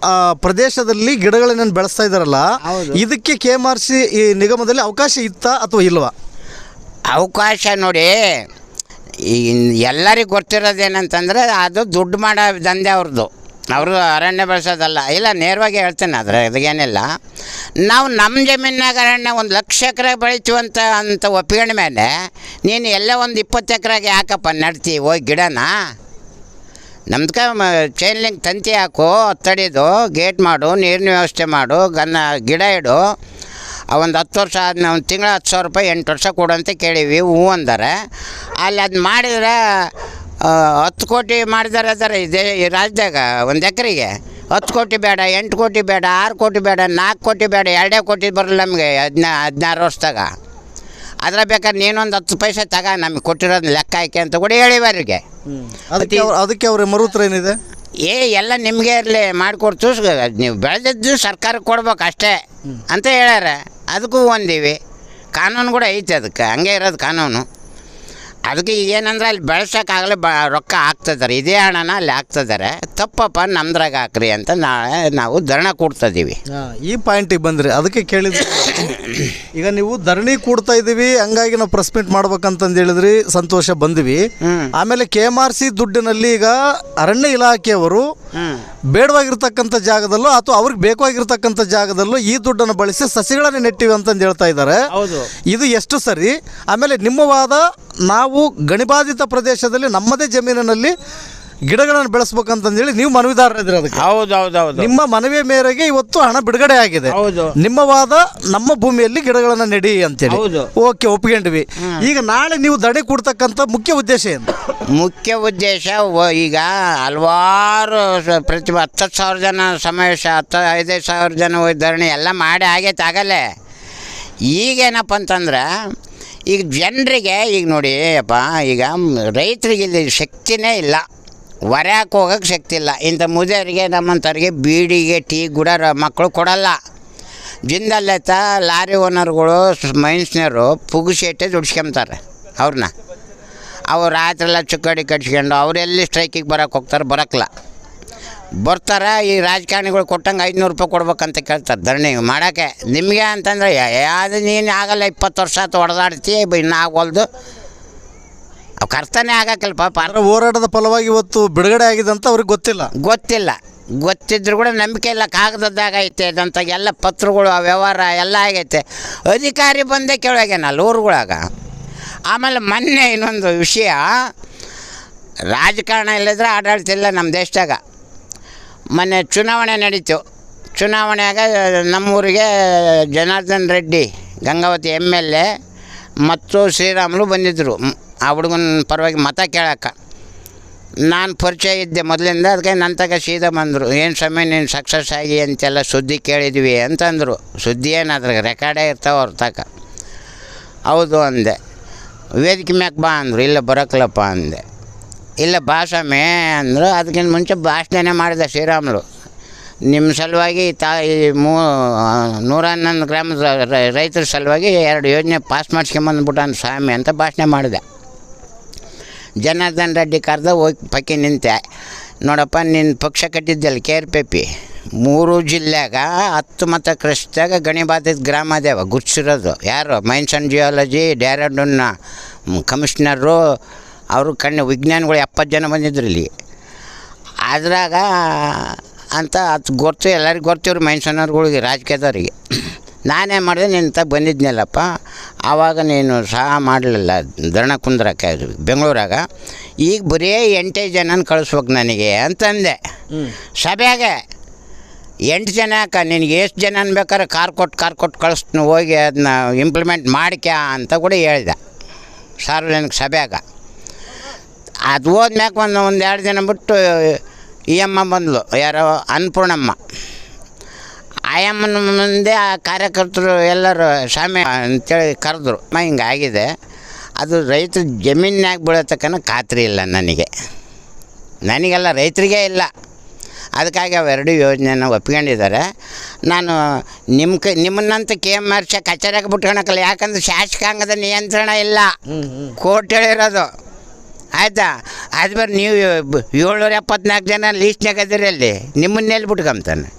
ಆ, ಪ್ರದೇಶದಲ್ಲಿ ಗಿಡಗಳನ್ನ ಬೆಳೆಸ್ತಾ ಇದ್ದಾರಲ್ಲ ಹೌದು. ಇದಕ್ಕೆ ಕೆ ಎಂ ಆರ್ ಸಿ ಈ ನಿಗಮದಲ್ಲಿ ಅವಕಾಶ ಇತ್ತಾ ಅಥವಾ ಇಲ್ವಾ ಅವಕಾಶ ನೋಡಿ ಈ ಎಲ್ಲರಿಗೂ ಗೊತ್ತಿರೋದೇನಂತಂದರೆ ಅದು ದುಡ್ಡು ಮಾಡೋ ದಂಧೆ ಅವ್ರದ್ದು ಅವರು ಅರಣ್ಯ ಬೆಳೆಸೋದಲ್ಲ. ಇಲ್ಲ, ನೇರವಾಗಿ ಹೇಳ್ತೇನೆ, ಆದರೆ ಅದಕ್ಕೇನಿಲ್ಲ ನಾವು ನಮ್ಮ ಜಮೀನಾಗ ಅರಣ್ಯ ಒಂದು ಲಕ್ಷ ಎಕರೆ ಬೆಳಿತೀವಂತ ಅಂತ ಒಪ್ಪಿಕೊಂಡ ಮೇಲೆ ನೀನು ಎಲ್ಲ ಒಂದು ಇಪ್ಪತ್ತು ಎಕರೆಗೆ ಯಾಕಪ್ಪ ನಡ್ತಿ, ಹೋಗಿ ಗಿಡನ? ನಮ್ದಕ್ಕೆ ಚೈನ್ ಲಿಂಕ್ ತಂತಿ ಹಾಕು ತಡಿದು ಗೇಟ್ ಮಾಡು, ನೀರಿನ ವ್ಯವಸ್ಥೆ ಮಾಡು, ಗನ್ನ ಗಿಡ ಇಡು. ಒಂದು ಹತ್ತು ವರ್ಷ ಆದ ಒಂದು ತಿಂಗಳ ಹತ್ತು ಸಾವಿರ ರೂಪಾಯಿ ಎಂಟು ವರ್ಷ ಕೊಡು ಅಂತ ಕೇಳೀವಿ ಹೂವು ಅಂದರೆ. ಅಲ್ಲಿ ಅದು ಮಾಡಿದ್ರೆ ಹತ್ತು ಕೋಟಿ ಮಾಡಿದಾರೆ ಅದರ ಇದೇ ಈ ರಾಜ್ಯದಾಗ ಒಂದು ಎಕರೆಗೆ. ಹತ್ತು ಕೋಟಿ ಬೇಡ ಎಂಟು ಕೋಟಿ ಬೇಡ ಆರು ಕೋಟಿ ಬೇಡ ನಾಲ್ಕು ಕೋಟಿ ಬೇಡ ಎರಡೇ ಕೋಟಿ ಬರಲ್ಲ ನಮಗೆ ಹದಿನಾ ಹದಿನಾರು ವರ್ಷದಾಗ. ಅದ್ರ ಬೇಕಾದ್ರೆ ನೀನೊಂದು ಹತ್ತು ಪೈಸೆ ತಗ ನಮಗೆ ಕೊಟ್ಟಿರೋದು ಲೆಕ್ಕ ಹಾಕಿ ಅಂತ ಕೂಡ ಹೇಳಿವರಿಗೆ. ಅದಕ್ಕೆ ಅದಕ್ಕೆ ಅವ್ರ ಮರುತ್ರ ಏನಿದೆ? ಏ ಎಲ್ಲ ನಿಮಗೆ ಇರಲಿ ಮಾಡಿಕೊಡ್ತು ನೀವು ಬೆಳೆದಿದ್ದು ಸರ್ಕಾರಕ್ಕೆ ಕೊಡ್ಬೇಕು ಅಷ್ಟೇ ಅಂತ ಹೇಳ್ಯಾರ. ಅದಕ್ಕೂ ಒಂದೀವಿ ಕಾನೂನು ಕೂಡ ಐತೆ ಅದಕ್ಕೆ ಹಂಗೆ ಇರೋದು ಕಾನೂನು. ಅದಕ್ಕೆ ಏನಂದ್ರೆ ಅಲ್ಲಿ ಬೆಳೆಸೋಕ್ಕಾಗಲೇ ಬ ರೊಕ್ಕ ಹಾಕ್ತಿದ್ದಾರೆ. ಇದೇ ಹಣನ ಅಲ್ಲಿ ಹಾಕ್ತಿದ್ದಾರೆ. ತಪ್ಪಪ್ಪ ನಮ್ದ್ರಾಗ ಹಾಕ್ರಿ ಅಂತ ನಾಳೆ ನಾವು ಧರಣ ಕೊಡ್ತಿದ್ದೀವಿ ಈ ಪಾಯಿಂಟಿಗೆ ಬಂದ್ರಿ. ಅದಕ್ಕೆ ಕೇಳಿದ್ವಿ. ಈಗ ನೀವು ಧರಣಿ ಕೂಡ್ತಾ ಇದೀವಿ ಹಂಗಾಗಿ ನಾವು ಪ್ರೆಸ್ ಮೀಟ್ ಮಾಡ್ಬೇಕಂತಂದು ಹೇಳಿದ್ರಿ ಸಂತೋಷ ಬಂದ್ವಿ. ಆಮೇಲೆ ಕೆ ಎಂ ಆರ್ ಸಿ ದುಡ್ಡಿನಲ್ಲಿ ಈಗ ಅರಣ್ಯ ಇಲಾಖೆಯವರು ಬೇಡವಾಗಿರ್ತಕ್ಕಂಥ ಜಾಗದಲ್ಲೂ ಅಥವಾ ಅವ್ರಿಗೆ ಬೇಕಾಗಿರ್ತಕ್ಕಂಥ ಜಾಗದಲ್ಲೂ ಈ ದುಡ್ಡನ್ನು ಬಳಸಿ ಸಸಿಗಳನ್ನು ನೆಟ್ಟಿವಿ ಅಂತಂದು ಹೇಳ್ತಾ ಇದ್ದಾರೆ. ಹೌದು. ಇದು ಎಷ್ಟು ಸರಿ? ಆಮೇಲೆ ನಿಮ್ಮ ವಾದ ನಾವು ಗಣಿಬಾಧಿತ ಪ್ರದೇಶದಲ್ಲಿ ನಮ್ಮದೇ ಜಮೀನಿನಲ್ಲಿ ಗಿಡಗಳನ್ನು ಬೆಳೆಸ್ಬೇಕಂತಂದೇಳಿ ನೀವು ಮನವಿದಾರರಿದ್ರಿ ಅದಕ್ಕೆ. ಹೌದು ಹೌದು ಹೌದು. ನಿಮ್ಮ ಮನವಿಯ ಮೇರೆಗೆ ಇವತ್ತು ಹಣ ಬಿಡುಗಡೆ ಆಗಿದೆ. ಹೌದು. ನಿಮ್ಮ ವಾದ ನಮ್ಮ ಭೂಮಿಯಲ್ಲಿ ಗಿಡಗಳನ್ನು ನೆಡಿ ಅಂತೇಳಿ. ಹೌದು. ಓಕೆ ಒಪ್ಕೊಂಡ್ವಿ ಈಗ ನಾಳೆ ನೀವು ದಡೆ ಕೊಡ್ತಕ್ಕಂಥ ಮುಖ್ಯ ಉದ್ದೇಶ ಏನು? ಮುಖ್ಯ ಉದ್ದೇಶ ವ- ಈಗ ಹಲವಾರು ಸ- ಪ್ರತಿ ಹತ್ತು ಸಾವಿರ ಜನ ಸಮಾವೇಶ ಹತ್ತು ಐದೈದು ಸಾವಿರ ಜನ ಹೋಗಿ ಧರಣಿ ಎಲ್ಲ ಮಾಡಿ ಆಗೈತೆ ಈಗ ಈಗೇನಪ್ಪ ಅಂತಂದ್ರೆ ಈಗ ಜನರಿಗೆ, ಈಗ ನೋಡಿ, ಅಪ್ಪ, ಈಗ ರೈತರಿಗೆ ಇಲ್ಲಿ ಶಕ್ತಿನೇ ಇಲ್ಲ. ಹೊರಕ್ಕೆ ಹೋಗೋಕ್ಕೆ ಶಕ್ತಿ ಇಲ್ಲ. ಇಂಥ ಮುದಿಯರಿಗೆ ನಮ್ಮಂಥವ್ರಿಗೆ ಬೀಡಿಗೆ ಟೀ ಗುಡ ಮಕ್ಕಳು ಕೊಡಲ್ಲ. ಜಿಂದಲ್ಲೆತ್ತ ಲಾರಿ ಓನರ್ಗಳು ಮೈನ್ಸ್ನವರು ಪುಗುಸೆಟ್ಟೆ ದುಡ್ಸ್ಕೊಂತಾರೆ ಅವ್ರನ್ನ. ಅವ್ರು ರಾತ್ರಿ ಎಲ್ಲ ಚುಕ್ಕಾಡಿ ಕಟ್ಸ್ಕೊಂಡು, ಅವರೆಲ್ಲಿ ಸ್ಟ್ರೈಕಿಗೆ ಬರೋಕೆ ಹೋಗ್ತಾರೆ ಬರೋಕ್ಕಲ್ಲ ಬರ್ತಾರೆ ಈ ರಾಜಕಾರಣಿಗಳು ಕೊಟ್ಟಂಗೆ ಐದುನೂರು ರೂಪಾಯಿ ಕೊಡ್ಬೇಕಂತ ಕೇಳ್ತಾರೆ ಧರಣಿ. ಮಾಡೋಕ್ಕೆ ನಿಮಗೆ ಅಂತಂದ್ರೆ ಯಾವುದು ನೀನು ಆಗಲ್ಲ ಇಪ್ಪತ್ತು ವರ್ಷ ಆತು ಹೊಡೆದಾಡ್ತಿ ಇನ್ನು ಆಗೋಲ್ದು. ಅವು ಅರ್ಥನೇ ಆಗಕ್ಕಲ್ಲ ಪಾಪ. ಅದರ ಹೋರಾಟದ ಫಲವಾಗಿ ಇವತ್ತು ಬಿಡುಗಡೆ ಆಗಿದೆ ಅಂತ ಅವ್ರಿಗೆ ಗೊತ್ತಿಲ್ಲ. ಗೊತ್ತಿಲ್ಲ. ಗೊತ್ತಿದ್ರು ಕೂಡ ನಂಬಿಕೆ ಇಲ್ಲ. ಕಾಗದದಾಗ ಐತೆ ಅದಂತ ಎಲ್ಲ ಪತ್ರಗಳು ಆ ವ್ಯವಹಾರ ಎಲ್ಲ ಆಗೈತೆ. ಅಧಿಕಾರಿ ಬಂದೇ ಕೇಳಾಗ್ಯಾನಲ್ಲ ಊರುಗಳಾಗ? ಆಮೇಲೆ ಮೊನ್ನೆ ಇನ್ನೊಂದು ವಿಷಯ ರಾಜಕಾರಣ ಇಲ್ಲದ್ರೆ ಆಡಳಿತ ಇಲ್ಲ ನಮ್ಮ ದೇಶದಾಗ. ಮೊನ್ನೆ ಚುನಾವಣೆ ನಡೀತು. ಚುನಾವಣೆಯಾಗ ನಮ್ಮೂರಿಗೆ Janardhan Reddy, Gangavathi M L A ಮತ್ತು ಶ್ರೀರಾಮುಲು ಬಂದಿದ್ದರು ಆ ಹುಡುಗನ ಪರವಾಗಿ ಮತ ಕೇಳಕ್ಕ. ನಾನು ಪರಿಚಯ ಇದ್ದೆ ಮೊದಲಿಂದ ಅದಕ್ಕೆ ನನ್ನ ತಗ ಸೀದಾ ಬಂದರು. ಏನು ಸಮಯ ನೀನು ಸಕ್ಸಸ್ ಆಗಿ ಅಂತೆಲ್ಲ ಸುದ್ದಿ ಕೇಳಿದ್ವಿ ಅಂತಂದರು. ಸುದ್ದಿ ಏನು ಅದ್ರಾಗ ರೆಕಾರ್ಡೇ ಇರ್ತಾವೆ ಅವ್ರ ತಕ. ಹೌದು ಅಂದೆ. ವೇದಿಕೆ ಮ್ಯಾಕ್ ಬಾ ಅಂದರು. ಇಲ್ಲ ಬರೋಕ್ಕಲಪ್ಪ ಅಂದೆ. ಇಲ್ಲ ಸ್ವಾಮಿ ಅಂದರು ಅದಕ್ಕಿಂತ ಮುಂಚೆ ಭಾಷಣನೇ ಮಾಡಿದೆ ಶ್ರೀರಾಮುಲು. ನಿಮ್ಮ ಸಲುವಾಗಿ ತಾ, ಈ ಮೂ ನೂರ ಹನ್ನೊಂದು ಗ್ರಾಮದ ರೈತರ ಸಲುವಾಗಿ ಎರಡು ಯೋಜನೆ ಪಾಸ್ ಮಾಡಿಸ್ಕೊಂಬಂದ್ಬಿಟ್ಟಾನ ಸ್ವಾಮಿ ಅಂತ ಭಾಷಣ ಮಾಡಿದೆ. ಜನಾರ್ದನ್ ರೆಡ್ಡಿ ಕರೆದ ಹೋಗಿ ಪಕ್ಕಿ ನಿಂತೆ. ನೋಡಪ್ಪ ನಿನ್ನ ಪಕ್ಷ ಕಟ್ಟಿದ್ದಲ್ಲ ಕೆ ಆರ್ ಪಿ ಪಿ. ಮೂರು ಜಿಲ್ಲೆಗ, ಹತ್ತು ಮತ ಕ್ರಸ್ತಾಗ ಗಣಿಬಾಧಿತ ಗ್ರಾಮ ಅದೇವ ಗುರ್ಸಿರೋದು ಯಾರು? ಮೈನ್ಸ್ ಆ್ಯಂಡ್ ಜಿಯಾಲಜಿ ಡ್ಯಾರಡೂನ್ನ ಕಮಿಷ್ನರು ಅವರು ಕಣ್ಣು ವಿಜ್ಞಾನಿಗಳು ಎಪ್ಪತ್ತು ಜನ ಬಂದಿದ್ರು ಇಲ್ಲಿ. ಅದ್ರಾಗ ಅಂತ ಅದು ಗೊತ್ತು ಎಲ್ಲರಿಗೂ ಗೊತ್ತಿವ್ರು ಮೈನ್ಸನ್ನರ್ಗಳಿಗೆ ರಾಜಕೀಯದವ್ರಿಗೆ. ನಾನೇ ಮಾಡಿದೆ ನಿನ್ನ ಬಂದಿದ್ನಲ್ಲಪ್ಪ ಆವಾಗ ನೀನು ಸಹ ಮಾಡಲಿಲ್ಲ ದರಣ ಕುಂದ್ರಕ್ಕೆ ಬೆಂಗಳೂರಾಗ. ಈಗ ಬರೀ ಎಂಟೇ ಜನನ ಕಳಿಸ್ಬೇಕು ನನಗೆ ಅಂತಂದೆ. ಸಭೆಗೆ ಎಂಟು ಜನ ಯಾಕೆ ನಿನಗೆ ಎಷ್ಟು ಜನ ಬೇಕಾದ್ರೆ ಕಾರ್ ಕೊಟ್ಟು ಕಾರ್ ಕೊಟ್ಟು ಕಳಿಸ್ತು ಹೋಗಿ ಅದನ್ನ ಇಂಪ್ಲಿಮೆಂಟ್ ಮಾಡ್ಕ್ಯಾ ಅಂತ ಕೂಡ ಹೇಳಿದೆ. ಸಾರ್ವಜನಿಕ ಸಭೆಯಾಗ. ಅದು ಹೋದ್ಮ್ಯಾಕ ಒಂದು ಒಂದು ಎರಡು ದಿನ ಬಿಟ್ಟು ಈ ಅಮ್ಮ ಬಂದಳು ಯಾರೋ ಅನ್ನಪೂರ್ಣಮ್ಮ. ಆಯಮ್ಮನ ಮುಂದೆ ಆ ಕಾರ್ಯಕರ್ತರು ಎಲ್ಲರೂ ಸ್ವಾಮಿ ಅಂತೇಳಿ ಕರೆದ್ರು ಅಮ್ಮ ಹಿಂಗಾಗಿದೆ ಅದು ರೈತರ ಜಮೀನ್ಯಾಗ ಬೀಳತಕ್ಕನ ಖಾತ್ರಿ ಇಲ್ಲ ನನಗೆ. ನನಗೆಲ್ಲ ರೈತರಿಗೆ ಇಲ್ಲ. ಅದಕ್ಕಾಗಿ ಅವೆರಡು ಯೋಜನೆನ ಒಪ್ಕೊಂಡಿದ್ದಾರೆ ನಾನು ನಿಮ್ಮ ಕ ನಿಮ್ಮನ್ನಂತ ಕೆ ಎಂ ಆರ್ ಸಿ ಕಚೇರಿಗೆ ಬಿಟ್ಕೊಳಕಲ್ಲ ಯಾಕಂದ್ರೆ ಶಾಸಕಾಂಗದ ನಿಯಂತ್ರಣ ಇಲ್ಲ. ಕೋರ್ಟ್ ಹೇಳಿರೋದು. ಆಯಿತಾ? ಅದು ಬರ್ರಿ ನೀವು ಏಳ್ನೂರ ಎಪ್ಪತ್ನಾಲ್ಕು ಜನ ಲೀಸ್ಟ್ನಾಗ ಅದೀರಿ ಅಲ್ಲಿ. ನಿಮ್ಮನ್ನೆಲ್ಲಿ ಬಿಟ್ಕೊಂತಾನೆ?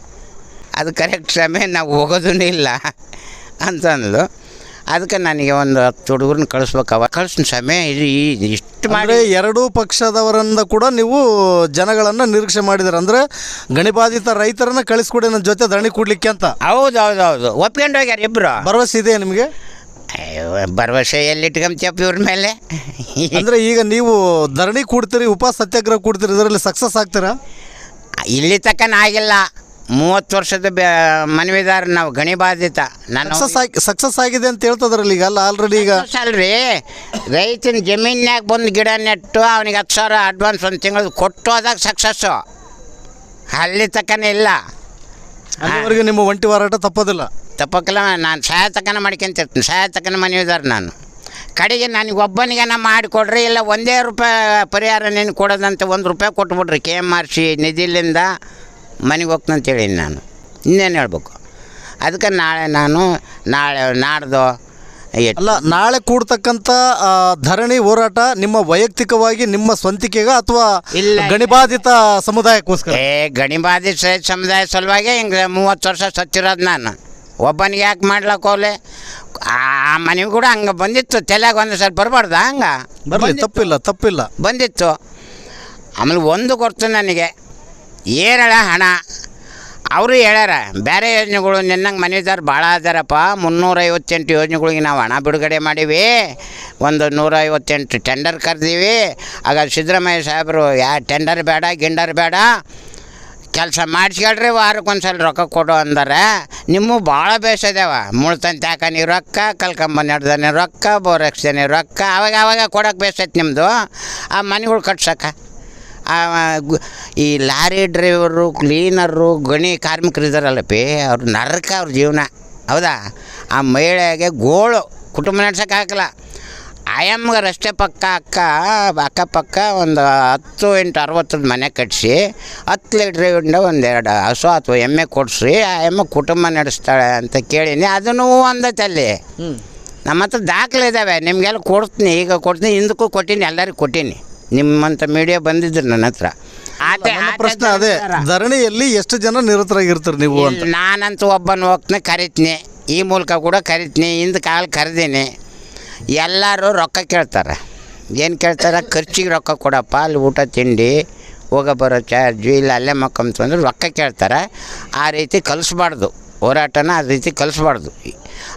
ಅದು ಕರೆಕ್ಟ್ ಸಮಯ ನಾವು ಹೋಗೋದೂ ಇಲ್ಲ ಅಂತಂದ್ಲು. ಅದಕ್ಕೆ ನನಗೆ ಒಂದು ಹತ್ತು ಹುಡುಗರನ್ನ ಕಳಿಸ್ಬೇಕವ ಕಳ್ಸಿನ ಸಮಯ ಇದು ಇಷ್ಟು ಮಾಡಿ. ಎರಡೂ ಪಕ್ಷದವರಿಂದ ಕೂಡ ನೀವು ಜನಗಳನ್ನು ನಿರೀಕ್ಷೆ ಮಾಡಿದ್ರೆ. ಅಂದರೆ ಗಣಿಬಾಧಿತ ರೈತರನ್ನ ಕಳಿಸ್ಕೊಡಿ ನನ್ನ ಜೊತೆ ದಣಿ ಕೊಡ್ಲಿಕ್ಕೆ ಅಂತ. ಹೌದು ಹೌದು ಹೌದು. ಒಪ್ಕೊಂಡು ಹೋಗ್ಯಾರ ಇಬ್ಬರು ಭರವಸೆ ಇದೆ ನಿಮಗೆ? ಭರವಸೆ ಎಲ್ಲಿಟ್ಕೊಂತಪ್ಪ ಇವ್ರ ಮೇಲೆ? ಅಂದರೆ ಈಗ ನೀವು ಧರಣಿ ಕೂಡ್ತೀರಿ ಉಪ ಸತ್ಯಾಗ್ರಹ ಕೂಡ್ತೀರಿ ಇದರಲ್ಲಿ ಸಕ್ಸಸ್ ಆಗ್ತೀರಾ? ಇಲ್ಲಿ ತಕ್ಕನ ಆಗಿಲ್ಲ. ಮೂವತ್ತು ವರ್ಷದ ಬೆ ಮನವಿದಾರ ನಾವು ಗಣಿ ಬಾಧಿತ ನಾನು ಸಕ್ಸಸ್ ಆಗಿ ಸಕ್ಸಸ್ ಆಗಿದೆ ಅಂತ ಹೇಳ್ತದ್ರಲ್ಲಿ ಈಗ? ಅಲ್ಲ ಆಲ್ರೆಡಿ ಈಗ ಅಲ್ರಿ. ರೈತನ ಜಮೀನ್ಯಾಗ ಬಂದು ಗಿಡ ನೆಟ್ಟು ಅವನಿಗೆ ಹತ್ತು ಸಾವಿರ ಅಡ್ವಾನ್ಸ್ ಒಂದು ತಿಂಗಳು ಕೊಟ್ಟು ಹೋದಾಗ ಸಕ್ಸಸ್ಸು ಅಲ್ಲಿ ತಕ್ಕನೇ ಇಲ್ಲ. ಅಲ್ಲಿವರೆಗೆ ನಿಮ್ಮ ಒಂಟಿ ಹೋರಾಟ ತಪ್ಪೋದಿಲ್ಲ. ತಪ್ಪಕ್ಕಿಲ್ಲ ನಾನು ಸಹಾಯ ತಕ್ಕನ ಮಾಡ್ಕೊಂತಿರ್ತೀನಿ ಸಹಾಯ ತಕ್ಕನ ನಾನು. ಕಡೆಗೆ ನನಗೆ ಒಬ್ಬನಿಗೆ ಮಾಡಿ ಮಾಡಿಕೊಡ್ರಿ ಇಲ್ಲ ಒಂದೇ ರೂಪಾಯಿ ಪರಿಹಾರ ನೀನು ಕೊಡೋದಂತ ಒಂದು ರೂಪಾಯಿ ಕೊಟ್ಬಿಡ್ರಿ. ಕೆ ಎಂ ಆರ್ ಸಿ ನಿಧಿಲಿಂದ ಮನೆಗೆ ಹೋಗ್ತಂತೇಳಿ ನಾನು. ಇನ್ನೇನು ಹೇಳ್ಬೇಕು? ಅದಕ್ಕೆ ನಾಳೆ ನಾನು ನಾಳೆ ನಾಡ್ದು ಅಲ್ಲ ನಾಳೆ ಕೂಡ್ತಕ್ಕಂಥ ಧರಣಿ ಹೋರಾಟ ನಿಮ್ಮ ವೈಯಕ್ತಿಕವಾಗಿ ನಿಮ್ಮ ಸ್ವಂತಿಕೆಗ ಅಥವಾ ಇಲ್ಲ. ಗಣಿಬಾಧಿತ ಸಮುದಾಯಕ್ಕೋಸ್ಕರ? ಏ ಗಣಿಬಾಧಿತ ಸಮುದಾಯ ಸಲುವಾಗಿ ಹಿಂಗೆ ಮೂವತ್ತು ವರ್ಷ ಸತ್ತಿರೋದು ನಾನು. ಒಬ್ಬನಿಗೆ ಯಾಕೆ ಮಾಡ್ಲಕ್ಕೆ ಹೋಗ್ಲೆ? ಆ ಮನೆಗೆ ಕೂಡ ಹಂಗೆ ಬಂದಿತ್ತು. ತಲೆಯಾಗ ಒಂದು ಸಲ ಬರಬಾರ್ದ? ಹಂಗೆ? ಬರಲಿ ತಪ್ಪಿಲ್ಲ ತಪ್ಪಿಲ್ಲ. ಬಂದಿತ್ತು. ಆಮೇಲೆ ಒಂದು ಕೊಡ್ತು ನನಗೆ. ಏರಳ ಹಣ. ಅವರು ಹೇಳ್ಯಾರ ಬೇರೆ ಯೋಜನೆಗಳು ನಿನ್ನಂಗೆ ಮನೆದಾರ ಭಾಳ ಅದಾರಪ್ಪ. ಮುನ್ನೂರೈವತ್ತೆಂಟು ಯೋಜನೆಗಳಿಗೆ ನಾವು ಹಣ ಬಿಡುಗಡೆ ಮಾಡೀವಿ. ಒಂದು ನೂರೈವತ್ತೆಂಟು ಟೆಂಡರ್ ಕರೆದೀವಿ. ಆಗ ಸಿದ್ದರಾಮಯ್ಯ ಸಾಹೇಬರು ಯಾ ಟೆಂಡರ್ ಬೇಡ ಗಿಂಡರ್ ಬೇಡ. ಕೆಲಸ ಮಾಡಿಸ್ಕೊಳ್ರಿ ವಾರಕ್ಕೊಂದು ಸಲ ರೊಕ್ಕ ಕೊಡು ಅಂದರೆ. ನಿಮ್ಮ ಭಾಳ ಬೇಸದೇವ ಮುಳ್ತಂತ ಹಾಕನಿ ರೊಕ್ಕ ಕಲ್ಕಂಬ ನಡೆದಾನೆ ರೊಕ್ಕ, ಬೋರ್ ರೊಕ್ಕ, ಅವಾಗ ಅವಾಗ ಕೊಡೋಕೆ ಬೇಸೈತೆ ನಿಮ್ಮದು ಆ ಮನೆಗಳು ಗು- ಈ ಲಾರಿ ಡ್ರೈವರು, ಕ್ಲೀನರು, ಗಣಿ ಕಾರ್ಮಿಕರು ಇದ್ದಾರಲ್ಲಪ್ಪಿ ಅವ್ರು ನರಕ ಅವ್ರ ಜೀವನ. ಹೌದಾ? ಆ ಮಹಿಳೆಗೆ ಗೋಳು. ಕುಟುಂಬ ನಡ್ಸೋಕ್ಕಾಗಲ್ಲ ಆಯಮ್ಗೆ ರಸ್ತೆ ಪಕ್ಕ ಅಕ್ಕ ಅಕ್ಕಪಕ್ಕ ಒಂದು ಹತ್ತು ಎಂಟು ಅರವತ್ತದ ಮನೆ ಕಟ್ಟಿಸಿ ಹತ್ತು ಲೀಟ್ರಿಂದ ಒಂದೆರಡು ಹಸು ಅಥವಾ ಎಮ್ಮೆ ಕೊಡಿಸ್ರಿ ಆ ಎಮ್ಮೆ ಕುಟುಂಬ ನಡೆಸ್ತಾಳೆ ಅಂತ ಕೇಳೀನಿ. ಅದನ್ನು ಅಂದೈತೆ ಅಲ್ಲಿ ನಮ್ಮ ಹತ್ರ ದಾಖಲೆ ಇದ್ದಾವೆ ನಿಮಗೆಲ್ಲ ಕೊಡ್ತೀನಿ. ಈಗ ಕೊಡ್ತೀನಿ ಹಿಂದಕ್ಕೂ ಕೊಟ್ಟೀನಿ ಎಲ್ಲರಿಗೂ ಕೊಟ್ಟೀನಿ. ನಿಮ್ಮಂಥ ಮೀಡಿಯಾ ಬಂದಿದ್ರು ನನ್ನ ಹತ್ರ. ಆತೆ ಪ್ರಶ್ನೆ ಅದೇ ಧರಣಿಯಲ್ಲಿ ಎಷ್ಟು ಜನ ನಿರತರಾಗಿರ್ತಾರೆ ನೀವು ನಾನಂತೂ ಒಬ್ಬನ ಹೋಗ್ತೀನಿ ಕರಿತೀನಿ. ಈ ಮೂಲಕ ಕೂಡ ಕರಿತೀನಿ. ಹಿಂದೆ ಕಾಲು ಕರೆದೀನಿ. ಎಲ್ಲರೂ ರೊಕ್ಕ ಕೇಳ್ತಾರೆ. ಏನು ಕೇಳ್ತಾರೆ? ಖರ್ಚಿಗೆ ರೊಕ್ಕ ಕೊಡಪ್ಪ ಅಲ್ಲಿ ಊಟ ತಿಂಡಿ ಹೋಗ ಬರೋ ಚಾರ್ಜು ಇಲ್ಲ ಅಲ್ಲೇ ಮಕ್ಕಂತು ಅಂದ್ರೆ ರೊಕ್ಕ ಕೇಳ್ತಾರೆ. ಆ ರೀತಿ ಕಲಿಸ್ಬಾರ್ದು. ಹೋರಾಟನ ಆ ರೀತಿ ಕಲಿಸ್ಬಾರ್ದು.